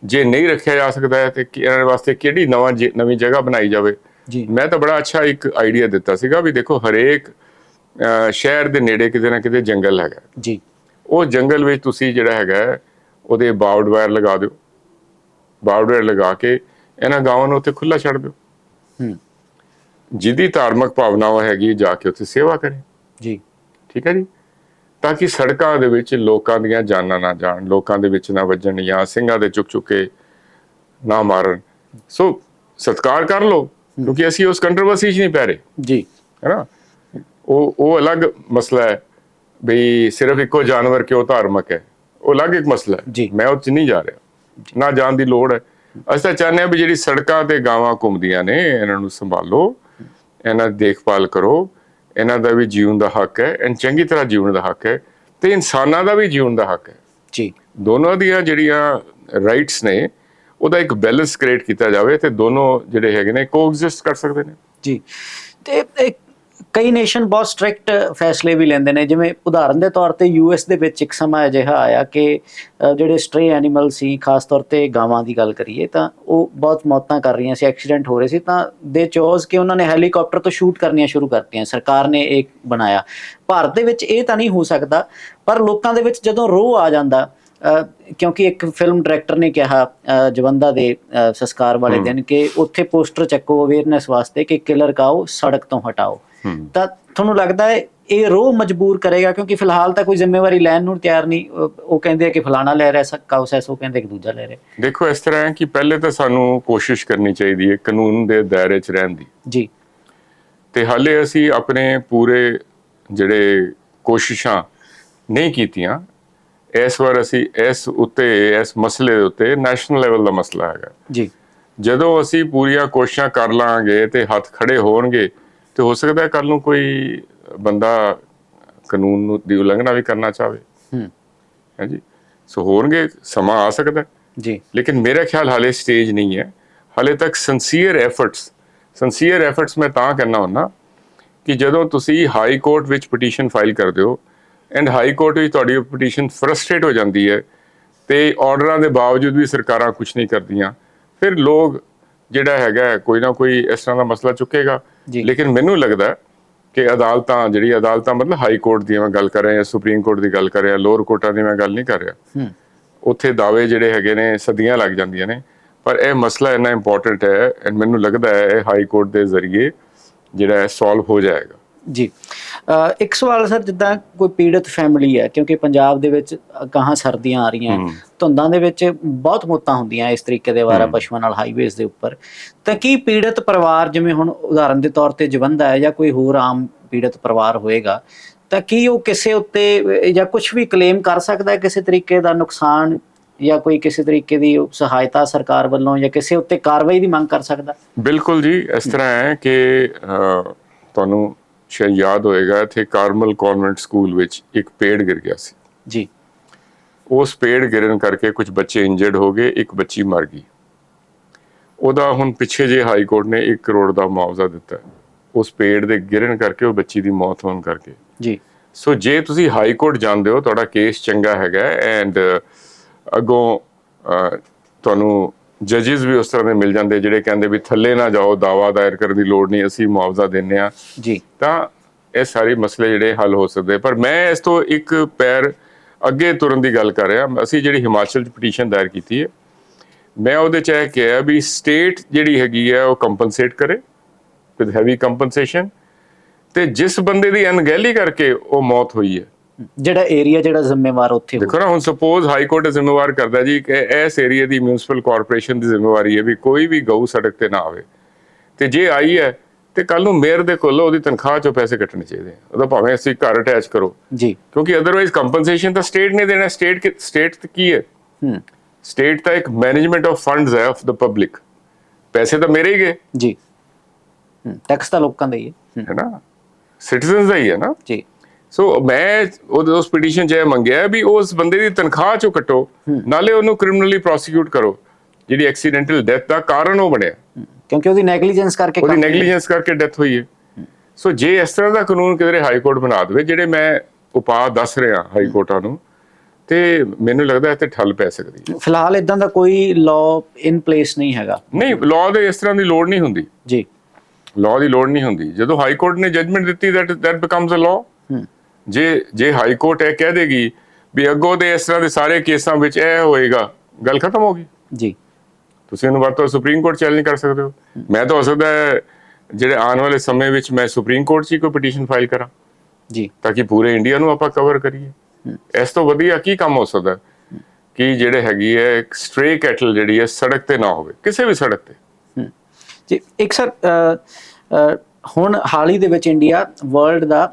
ਜੇ ਨਹੀਂ ਰੱਖਿਆ ਜਾ ਸਕਦਾ ਹੈ ਤੇ ਇਹਨਾਂ ਵਾਸਤੇ ਕਿਹੜੀ ਨਵਾਂ ਨਵੀਂ ਜਗ੍ਹਾ ਬਣਾਈ ਜਾਵੇ? ਜੀ। ਮੈਂ ਤਾਂ ਬੜਾ ਅੱਛਾ ਇੱਕ ਆਈਡੀਆ ਦਿੱਤਾ ਸੀਗਾ ਵੀ ਦੇਖੋ ਹਰੇਕ ਸ਼ਹਿਰ ਦੇ ਨੇੜੇ ਕਿਤੇ ਨਾ ਕਿਤੇ ਜੰਗਲ ਹੈਗਾ। ਜੀ। ਉਹ ਜੰਗਲ ਵਿੱਚ ਤੁਸੀਂ ਜਿਹੜਾ ਹੈਗਾ ਉਹਦੇ ਬਾਰਡ ਵਾਇਰ ਲਗਾ ਦਿਓ। ਬਾਰਡ ਵਾਇਰ ਲਗਾ ਕੇ ਇਹਨਾਂ ਗਾਵਾਂ ਨੂੰ ਉੱਥੇ ਖੁੱਲਾ ਛੱਡ ਦਿਓ। ਹੂੰ। ਜਿਹਦੀ ਧਾਰਮਿਕ ਭਾਵਨਾਵਾਂ ਹੈਗੀ ਜਾ ਕੇ ਉੱਥੇ ਸੇਵਾ ਕਰੇ। ਜੀ। ਠੀਕ ਹੈ ਜੀ? ਤਾਂ ਕਿ ਸੜਕਾਂ ਦੇ ਵਿੱਚ ਲੋਕਾਂ ਦੀਆਂ ਜਾਨਾਂ ਨਾ ਜਾਣ ਲੋਕਾਂ ਦੇ ਵਿੱਚ ਨਾ ਵੱਜਣ ਜਾਂ ਸਿੰਘਾਂ ਦੇ ਚੁੱਕ ਚੁੱਕੇ ਨਾ ਮਾਰਨ। ਸੋ ਸਤਕਾਰ ਕਰ ਲਓ ਕਿਉਂਕਿ ਅਸੀਂ ਉਸ ਕੰਟਰੋਵਰਸੀ 'ਚ ਨਹੀਂ ਪੈ ਰਹੇ। ਜੀ। ਹੈ ਨਾ? ਉਹ ਉਹ ਅਲੱਗ ਮਸਲਾ ਹੈ ਵੀ ਸਿਰਫ ਇੱਕੋ ਜਾਨਵਰ ਕਿਉਂ ਧਾਰਮਿਕ ਹੈ? ਉਹ ਅਲੱਗ ਇੱਕ ਮਸਲਾ ਹੈ। ਮੈਂ ਉਹ ਚ ਨਹੀਂ ਜਾ ਰਿਹਾ। ਨਾ ਜਾਣ ਦੀ ਲੋੜ ਹੈ। ਅਸੀਂ ਚਾਹੁੰਦੇ ਹਾਂ ਵੀ ਜਿਹੜੀ ਸੜਕਾਂ ਤੇ ਗਾਵਾਂ ਘੁੰਮਦੀਆਂ ਨੇ ਇਹਨਾਂ ਨੂੰ ਸੰਭਾਲੋ ਇਹਨਾਂ ਦੀ ਦੇਖਭਾਲ ਕਰੋ ਇਹਨਾਂ ਦਾ ਵੀ ਜੀਵਨ ਦਾ ਹੱਕ ਹੈ ਐਂ ਚੰਗੀ ਤਰ੍ਹਾਂ ਜੀਵਨ ਦਾ ਹੱਕ ਹੈ ਤੇ ਇਨਸਾਨਾਂ ਦਾ ਵੀ ਜੀਵਨ ਦਾ ਹੱਕ ਹੈ। ਜੀ। ਦੋਨੋਂ ਦੀਆਂ ਜਿਹੜੀਆਂ ਰਾਈਟਸ ਨੇ ਉਹਦਾ ਇੱਕ ਬੈਲੈਂਸ ਕ੍ਰੀਏਟ ਕੀਤਾ ਜਾਵੇ ਤੇ ਦੋਨੋਂ ਜਿਹੜੇ ਹੈਗੇ ਨੇ ਕੋਐਗਜ਼ਿਸਟ ਕਰ ਸਕਦੇ ਨੇ। ਜੀ। ਤੇ ਕਈ ਨੇਸ਼ਨ ਬਹੁਤ ਸਟ੍ਰਿਕਟ ਫੈਸਲੇ ਵੀ ਲੈਂਦੇ ਨੇ ਜਿਵੇਂ ਉਦਾਹਰਨ ਦੇ ਤੌਰ ਤੇ ਯੂਐਸ ਦੇ ਵਿੱਚ ਇੱਕ ਸਮਾਂ ਅਜਿਹਾ ਆਇਆ ਕਿ ਜਿਹੜੇ ਸਟ੍ਰੇ ਐਨੀਮਲ ਸੀ ਖਾਸ ਤੌਰ ਤੇ ਗਾਵਾਂ ਦੀ ਗੱਲ ਕਰੀਏ ਤਾਂ ਉਹ ਬਹੁਤ ਮੌਤਾਂ ਕਰ ਰਹੀਆਂ ਸੀ ਐਕਸੀਡੈਂਟ ਹੋ ਰਹੇ ਸੀ ਤਾਂ ਦੇ ਚੋਜ਼ ਕਿ ਉਹਨਾਂ ਨੇ ਹੈਲੀਕਾਪਟਰ ਤੋਂ ਸ਼ੂਟ ਕਰਨੀਆਂ ਸ਼ੁਰੂ ਕਰਤੀਆਂ ਸਰਕਾਰ ਨੇ ਇਹ ਬਣਾਇਆ। ਭਾਰਤ ਦੇ ਵਿੱਚ ਇਹ ਤਾਂ ਨਹੀਂ ਹੋ ਸਕਦਾ ਪਰ ਲੋਕਾਂ ਦੇ ਵਿੱਚ ਜਦੋਂ ਰੋਹ ਆ ਜਾਂਦਾ ਕਿਉਂਕਿ ਇੱਕ ਫਿਲਮ ਡਾਇਰੈਕਟਰ ਨੇ ਕਿਹਾ ਜਵੰਦਾ ਦੇ ਸੰਸਕਾਰ ਵਾਲੇ ਦਿਨ ਕਿ ਉੱਥੇ ਪੋਸਟਰ ਚੱਕੋ ਅਵੇਅਰਨੈਸ ਵਾਸਤੇ ਕਿ ਕਿਲਰ ਕਾਓ ਸੜਕ ਤੋਂ ਹਟਾਓ। ਤਾਂ ਤੁਹਾਨੂੰ ਲੱਗਦਾ ਹੈ ਇਹ ਰੋਹ ਮਜਬੂਰ ਕਰੇਗਾ? ਕਿਉਂਕਿ ਫਿਲਹਾਲ ਤਾਂ ਕੋਈ ਜ਼ਿੰਮੇਵਾਰੀ ਲੈਣ ਨੂੰ ਤਿਆਰ ਨਹੀਂ। ਉਹ- ਕਹਿੰਦੇ ਆ ਕਿ ਫਲਾਣਾ ਲੈ ਰਿਹਾ ਕਾਉਸੈਸ ਉਹ ਕਹਿੰਦੇ ਕਿ ਦੂਜਾ ਲੈ ਰਿਹਾ। ਦੇਖੋ ਇਸ ਤਰ੍ਹਾਂ ਹੈ ਕਿ ਪਹਿਲੇ ਤਾਂ ਸਾਨੂੰ ਕੋਸ਼ਿਸ਼ ਕਰਨੀ ਚਾਹੀਦੀ ਹੈ ਕਾਨੂੰਨ ਦੇ ਦਾਇਰੇ 'ਚ ਰਹਿਣ ਦੀ। ਜੀ। ਤੇ ਹਾਲੇ ਅਸੀਂ ਆਪਣੇ ਪੂਰੇ ਜਿਹੜੇ ਕੋਸ਼ਿਸ਼ਾਂ ਨਹੀਂ ਕੀਤੀਆਂ ਇਸ ਵਾਰ ਅਸੀਂ ਇਸ ਉੱਤੇ ਇਸ ਮਸਲੇ ਦੇ ਉੱਤੇ ਨੈਸ਼ਨਲ ਲੈਵਲ ਦਾ ਮਸਲਾ ਹੈਗਾ। ਜੀ। ਜਦੋਂ ਅਸੀਂ ਪੂਰੀਆਂ ਕੋਸ਼ਿਸ਼ਾਂ ਕਰ ਲਾਂਗੇ ਤੇ ਹੱਥ ਖੜੇ ਹੋਣਗੇ ਤੇ ਹੋ ਸਕਦਾ ਹੈ ਕੱਲ ਨੂੰ ਕੋਈ ਬੰਦਾ ਕਾਨੂੰਨ ਨੂੰ ਦੀ ਉਲੰਘਣਾ ਵੀ ਕਰਨਾ ਚਾਹਵੇ। ਹੂੰ। ਹਾਂਜੀ। ਸੋ ਹੋਣਗੇ ਸਮਾਂ ਆ ਸਕਦਾ। ਜੀ। ਲੇਕਿਨ ਮੇਰਾ ਖਿਆਲ ਹਾਲੇ ਸਟੇਜ ਨਹੀਂ ਹੈ। ਹਾਲੇ ਤੱਕ ਸਿੰਸੀਅਰ ਐਫਰਟਸ ਸਿੰਸੀਅਰ ਐਫਰਟਸ ਮੈਂ ਤਾਂ ਕਰਨਾ ਹੁੰਦਾ ਕਿ ਜਦੋਂ ਤੁਸੀਂ ਹਾਈ ਕੋਰਟ ਵਿੱਚ ਪਟੀਸ਼ਨ ਫਾਈਲ ਕਰਦੇ ਹੋ ਐਂਡ ਹਾਈ ਕੋਰਟ ਵਿੱਚ ਤੁਹਾਡੀ ਪਟੀਸ਼ਨ ਫਰਸਟ੍ਰੇਟ ਹੋ ਜਾਂਦੀ ਹੈ ਤੇ ਆਰਡਰਾਂ ਦੇ ਬਾਵਜੂਦ ਵੀ ਸਰਕਾਰਾਂ ਕੁਝ ਨਹੀਂ ਕਰਦੀਆਂ ਫਿਰ ਲੋਕ ਜਿਹੜਾ ਹੈਗਾ ਕੋਈ ਨਾ ਕੋਈ ਇਸ ਤਰ੍ਹਾਂ ਦਾ ਮਸਲਾ ਚੁੱਕੇਗਾ। ਲੇਕਿਨ ਮੈਨੂੰ ਲੱਗਦਾ ਕਿ ਅਦਾਲਤਾਂ ਜਿਹੜੀ ਅਦਾਲਤਾਂ ਮਤਲਬ ਹਾਈ ਕੋਰਟ ਦੀ ਮੈਂ ਗੱਲ ਕਰ ਰਿਹਾ ਜਾਂ ਸੁਪਰੀਮ ਕੋਰਟ ਦੀ ਗੱਲ ਕਰ ਰਿਹਾ ਲੋਅਰ ਕੋਰਟਾਂ ਦੀ ਮੈਂ ਗੱਲ ਨਹੀਂ ਕਰ ਰਿਹਾ। ਉੱਥੇ ਦਾਅਵੇ ਜਿਹੜੇ ਹੈਗੇ ਨੇ ਸਦੀਆਂ ਲੱਗ ਜਾਂਦੀਆਂ ਨੇ। ਪਰ ਇਹ ਮਸਲਾ ਇੰਨਾ ਇੰਪੋਰਟੈਂਟ ਹੈ ਐਂਡ ਮੈਨੂੰ ਲੱਗਦਾ ਹੈ ਇਹ ਹਾਈ ਕੋਰਟ ਦੇ ਜ਼ਰੀਏ ਜਿਹੜਾ ਹੈ ਸੋਲਵ ਹੋ ਜਾਏਗਾ। ਜੀ। ਇੱਕ ਸਵਾਲ ਸਰ ਜਿੱਦਾਂ ਕੋਈ ਪੀੜਤ ਫੈਮਿਲੀ ਹੈ ਕਿਉਂਕਿ ਪੰਜਾਬ ਦੇ ਵਿੱਚ ਗਾਹਾਂ ਸਰਦੀਆਂ ਆ ਰਹੀਆਂ। ਧੁੰਦਾਂ ਦੇ ਵਿੱਚ ਬਹੁਤ ਮੌਤਾਂ ਹੁੰਦੀਆਂ ਇਸ ਤਰੀਕੇ ਦੇ ਵਾਰਾ ਪਸ਼ੂਆਂ ਨਾਲ ਹਾਈਵੇਜ਼ ਦੇ ਉੱਪਰ। ਤਾਂ ਕੀ ਪੀੜਤ ਪਰਿਵਾਰ ਜਿਵੇਂ ਹੁਣ ਉਦਾਹਰਨ ਦੇ ਤੌਰ ਤੇ ਜਵੰਦਾ ਹੈ ਜਾਂ ਕੋਈ ਹੋਰ ਆਮ ਪੀੜਤ ਪਰਿਵਾਰ ਹੋਏਗਾ ਤਾਂ ਕੀ ਉਹ ਕਿਸੇ ਉੱਤੇ ਜਾਂ ਕੁਝ ਵੀ ਕਲੇਮ ਕਰ ਸਕਦਾ ਹੈ ਕਿਸੇ ਤਰੀਕੇ ਦਾ ਨੁਕਸਾਨ ਜਾਂ ਕੋਈ ਕਿਸੇ ਤਰੀਕੇ ਦੀ ਸਹਾਇਤਾ ਸਰਕਾਰ ਵੱਲੋਂ ਜਾਂ ਕਿਸੇ ਉੱਤੇ ਕਾਰਵਾਈ ਦੀ ਮੰਗ ਕਰ ਸਕਦਾ? ਬਿਲਕੁਲ ਜੀ ਇਸ ਤਰ੍ਹਾਂ ਹੈ ਕਿ ਤੁਹਾਨੂੰ ਸ਼ਾਇਦ ਯਾਦ ਹੋਏਗਾ ਇੱਥੇ ਕਾਰਮਲ ਕਨਵੈਂਟ ਸਕੂਲ ਵਿੱਚ ਇੱਕ ਪੇੜ ਗਿਰ ਗਿਆ ਸੀ। ਜੀ। ਉਸ ਪੇੜ ਗਿਰਨ ਕਰਕੇ ਕੁਝ ਬੱਚੇ ਇੰਜਰਡ ਹੋ ਗਏ ਇੱਕ ਬੱਚੀ ਮਰ ਗਈ। ਉਹਦਾ ਹੁਣ ਪਿੱਛੇ ਜੇ ਹਾਈ ਕੋਰਟ ਨੇ 1 ਕਰੋੜ ਦਾ ਮੁਆਵਜ਼ਾ ਦਿੱਤਾ। ਉਸ ਪੇੜ ਦੇ ਗਿਰਨ ਕਰਕੇ ਉਹ ਬੱਚੀ ਦੀ ਮੌਤ ਹੋਣ ਕਰਕੇ। ਜੀ। ਸੋ ਜੇ ਤੁਸੀਂ ਹਾਈ ਕੋਰਟ ਜਾਂਦੇ ਹੋ ਤੁਹਾਡਾ ਕੇਸ ਚੰਗਾ ਹੈਗਾ ਐਂਡ ਅੱਗੋਂ ਤੁਹਾਨੂੰ ਜੱਜਸ ਵੀ ਉਸ ਤਰ੍ਹਾਂ ਦੇ ਮਿਲ ਜਾਂਦੇ ਜਿਹੜੇ ਕਹਿੰਦੇ ਵੀ ਥੱਲੇ ਨਾ ਜਾਓ ਦਾਵਾ ਦਾਇਰ ਕਰਨ ਦੀ ਲੋੜ ਨਹੀਂ ਅਸੀਂ ਮੁਆਵਜ਼ਾ ਦਿੰਨੇ ਆ ਜੀ। ਤਾਂ ਇਹ ਸਾਰੇ ਮਸਲੇ ਜਿਹੜੇ ਹੱਲ ਹੋ ਸਕਦੇ ਪਰ ਮੈਂ ਇਸ ਤੋਂ ਇੱਕ ਪੈਰ ਅੱਗੇ ਤੁਰਨ ਦੀ ਗੱਲ ਕਰ ਰਿਹਾ। ਅਸੀਂ ਜਿਹੜੀ ਹਿਮਾਚਲ ਚ ਪਟੀਸ਼ਨ ਦਾਇਰ ਕੀਤੀ ਹੈ ਮੈਂ ਉਹਦੇ ਚ ਇਹ ਕਿਹਾ ਵੀ ਸਟੇਟ ਜਿਹੜੀ ਹੈਗੀ ਹੈ ਉਹ ਕੰਪਨਸੇਟ ਕਰੇ ਵਿਦ ਹੈਵੀ ਕੰਪਨਸੇਸ਼ਨ ਤੇ ਜਿਸ ਬੰਦੇ ਦੀ ਅਣਗਹਿਲੀ ਕਰਕੇ ਉਹ ਮੌਤ ਹੋਈ ਹੈ। ਜਿਹੜਾ ਏਰੀਆ ਜਿਹੜਾ ਜ਼ਿੰਮੇਵਾਰ ਉੱਥੇ ਦੇਖੋ ਨਾ ਹੁਣ ਸਪੋਜ਼ ਹਾਈ ਕੋਰਟ ਜ਼ਿੰਮੇਵਾਰ ਕਰਦਾ ਜੀ ਕਿ ਇਸ ਏਰੀਆ ਦੀ ਮਿਊਨਿਸਪਲ ਕਾਰਪੋਰੇਸ਼ਨ ਦੀ ਜ਼ਿੰਮੇਵਾਰੀ ਹੈ ਵੀ ਕੋਈ ਵੀ ਗਊ ਸੜਕ ਤੇ ਨਾ ਆਵੇ। ਤੇ ਜੇ ਆਈ ਹੈ ਤੇ ਕੱਲ ਨੂੰ ਮੇਅਰ ਦੇ ਕੋਲ ਉਹਦੀ ਤਨਖਾਹ ਚੋਂ ਪੈਸੇ ਕੱਟਣੇ ਚਾਹੀਦੇ ਆ। ਉਹਦਾ ਭਾਵੇਂ ਅਸੀਂ ਘਰ ਅਟੈਚ ਕਰੋ। ਜੀ। ਕਿਉਂਕਿ ਅਦਰਵਾਈਜ਼ ਕੰਪਨਸੇਸ਼ਨ ਤਾਂ ਸਟੇਟ ਨੇ ਦੇਣਾ ਸਟੇਟ ਸਟੇਟ ਕੀ ਹੈ? ਹੂੰ। ਸਟੇਟ ਤਾਂ ਇੱਕ ਮੈਨੇਜਮੈਂਟ ਆਫ ਫੰਡਸ ਹੈ ਆਫ ਦਾ ਪਬਲਿਕ ਪੈਸੇ ਤਾਂ ਮੇਰੇ ਹੀ ਗਏ। ਜੀ। ਹੂੰ। ਟੈਕਸ ਤਾਂ ਲੋਕਾਂ ਦਾ ਹੈ ਹੂੰ, ਹੈ। ਨਾ? ਸਿਟੀਜ਼ਨਸ ਦਾ ਹੀ ਹੈ ਨਾ? ਜੀ। ਸੋ ਮੈਂ ਉਸ ਪਟੀਸ਼ਨ 'ਚ ਇਹ ਮੰਗਿਆ ਵੀ ਉਸ ਬੰਦੇ ਦੀ ਤਨਖਾਹ ਚੋਂ ਕੱਟੋ ਨਾਲੇ ਉਹਨੂੰ ਕ੍ਰਿਮੀਨਲੀ ਪ੍ਰੋਸੀਕਿਊਟ ਕਰੋ ਜਿਹੜੀ ਐਕਸੀਡੈਂਟਲ ਡੈਥ ਦਾ ਕਾਰਨ ਉਹ ਬਣਿਆ। ਕਿਉਂਕਿ ਉਹਦੀ ਨੈਗਲੀਜੈਂਸ ਕਰਕੇ ਉਹਦੀ ਨੈਗਲੀਜੈਂਸ ਕਰਕੇ ਡੈਥ ਹੋਈ ਹੈ। ਸੋ ਜੇ ਇਸ ਤਰ੍ਹਾਂ ਦਾ ਕਾਨੂੰਨ ਕਿਧਰੇ ਹਾਈ ਕੋਰਟ ਬਣਾ ਦੇਵੇ ਜਿਹੜੇ ਮੈਂ ਉਪਾਅ ਦੱਸ ਰਿਹਾ ਹਾਈ ਕੋਰਟਾਂ ਨੂੰ ਤੇ ਮੈਨੂੰ ਲੱਗਦਾ ਇੱਥੇ ਠੱਲ ਪੈ ਸਕਦੀ ਹੈ। ਫਿਲਹਾਲ ਇਦਾਂ ਦਾ ਕੋਈ ਲਾਅ ਇਨ ਪਲੇਸ ਨਹੀਂ ਹੈਗਾ। ਨਹੀਂ ਲਾਅ ਦੇ ਇਸ ਤਰ੍ਹਾਂ ਦੀ ਲੋੜ ਨਹੀਂ ਹੁੰਦੀ। ਜੀ। ਲਾਅ ਦੀ ਲੋੜ ਨਹੀਂ ਹੁੰਦੀ। ਜਦੋਂ ਹਾਈ ਕੋਰਟ ਨੇ ਜਜਮੈਂਟ ਦਿੱਤੀ that that becomes a law ਜੇ ਜੇ ਹਾਈ ਕੋਰਟ ਇਹ ਕਹਿ ਦੇਗੀ ਵੀ ਅੱਗੋਂ ਦੇ ਇਸ ਤਰ੍ਹਾਂ ਦੇ ਸਾਰੇ ਕੇਸਾਂ ਵਿੱਚ ਇਹ ਹੋਏਗਾ ਗੱਲ ਖਤਮ ਹੋ ਗਈ? ਜੀ। ਤੁਸੀਂ ਇਹਨੂੰ ਵਰਤੋਂ ਸੁਪਰੀਮ ਕੋਰਟ ਚੈਲੰਜ ਕਰ ਸਕਦੇ ਹੋ? ਮੈਂ ਤਾਂ ਹੋ ਸਕਦਾ ਹੈ ਜਿਹੜੇ ਆਉਣ ਵਾਲੇ ਸਮੇਂ ਵਿੱਚ ਮੈਂ ਸੁਪਰੀਮ ਕੋਰਟ 'ਚ ਹੀ ਕੋਈ ਪਟੀਸ਼ਨ ਫਾਈਲ ਕਰਾਂ। ਜੀ। ਤਾਂ ਕਿ ਪੂਰੇ ਇੰਡੀਆ ਨੂੰ ਆਪਾਂ ਕਵਰ ਕਰੀਏ। ਇਸ ਤੋਂ ਵਧੀਆ ਕੀ ਕੰਮ ਹੋ ਸਕਦਾ? ਕਿ ਜਿਹੜੇ ਹੈਗੀ ਹੈ ਇੱਕ ਸਟ੍ਰੇ ਕੈਟਲ ਜਿਹੜੀ ਹੈ ਸੜਕ ਤੇ ਨਾ ਹੋਵੇ ਕਿਸੇ ਵੀ ਸੜਕ ਤੇ। ਜੀ ਇੱਕ ਸਰ ਹੁਣ ਹਾਲ ਹੀ ਦੇ ਵਿੱਚ ਇੰਡੀਆ ਵਰਲਡ ਦਾ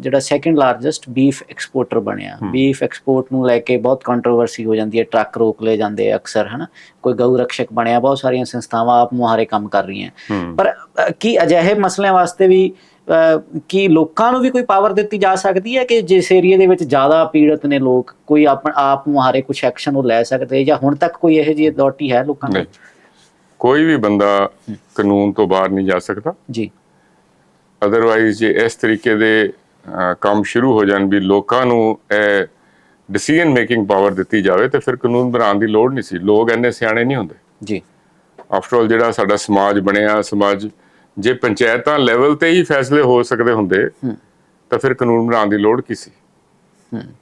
ਜਿਹੜਾ ਸੈਕੰਡ ਲਾਰਜੈਸਟ ਬੀਫ ਐਕਸਪੋਰਟਰ ਬਣਿਆ। ਬੀਫ ਐਕਸਪੋਰਟ ਨੂੰ ਲੈ ਕੇ ਬਹੁਤ ਕੰਟਰੋਵਰਸੀ ਹੋ ਜਾਂਦੀ ਹੈ ਟਰੱਕ ਰੋਕ ਲਏ ਜਾਂਦੇ ਆ ਅਕਸਰ ਹਨਾ। ਕੋਈ ਗਊ ਰਕਸ਼ਕ ਬਣਿਆ ਬਹੁਤ ਸਾਰੀਆਂ ਸੰਸਥਾਵਾਂ ਆਪ ਮੁਹਾਰੇ ਕੰਮ ਕਰ ਰਹੀਆਂ। ਪਰ ਕੀ ਅਜਿਹੇ ਮਸਲਿਆਂ ਵਾਸਤੇ ਵੀ ਕੀ ਲੋਕਾਂ ਨੂੰ ਵੀ ਕੋਈ ਪਾਵਰ ਦਿੱਤੀ ਜਾ ਸਕਦੀ ਹੈ ਕਿ ਜਿਸ ਏਰੀਆ ਦੇ ਵਿੱਚ ਜ਼ਿਆਦਾ ਪੀੜਤ ਨੇ ਲੋਕ ਕੋਈ ਆਪ ਆਪ ਮੁਹਾਰੇ ਕੁਝ ਐਕਸ਼ਨ ਉਹ ਲੈ ਸਕਦੇ ਜਾਂ ਹੁਣ ਤੱਕ ਕੋਈ ਇਹੋ ਜਿਹੀ ਅਥਾਰਟੀ ਹੈ ਲੋਕਾਂ ਦੀ ਕੋਈ ਵੀ ਬੰਦਾ ਕਾਨੂੰਨ ਤੋਂ ਬਾਹਰ ਨਹੀਂ ਜਾ ਸਕਦਾ। ਜੀ। ਅਦਰਵਾਈਜ਼ ਜੇ ਇਸ ਤਰੀਕੇ ਦੇ ਕੰਮ ਸ਼ੁਰੂ ਹੋ ਜਾਣ ਵੀ ਲੋਕਾਂ ਨੂੰ ਇਹ ਡਿਸੀਜਨ ਮੇਕਿੰਗ ਪਾਵਰ ਦਿੱਤੀ ਜਾਵੇ ਤੇ ਫਿਰ ਕਾਨੂੰਨ ਬਣਾਉਣ ਦੀ ਲੋੜ ਨਹੀਂ ਸੀ। ਲੋਕ ਇੰਨੇ ਸਿਆਣੇ ਨਹੀਂ ਹੁੰਦੇ। ਜੀ। ਆਫਟਰ ਆਲ ਜਿਹੜਾ ਸਾਡਾ ਸਮਾਜ ਬਣਿਆ ਸਮਾਜ ਜੇ ਪੰਚਾਇਤਾਂ ਲੈਵਲ ਤੇ ਹੀ ਫੈਸਲੇ ਹੋ ਸਕਦੇ ਹੁੰਦੇ। ਤਾਂ ਫਿਰ ਕਾਨੂੰਨ ਬਣਾਉਣ ਦੀ ਲੋੜ ਕੀ ਸੀ?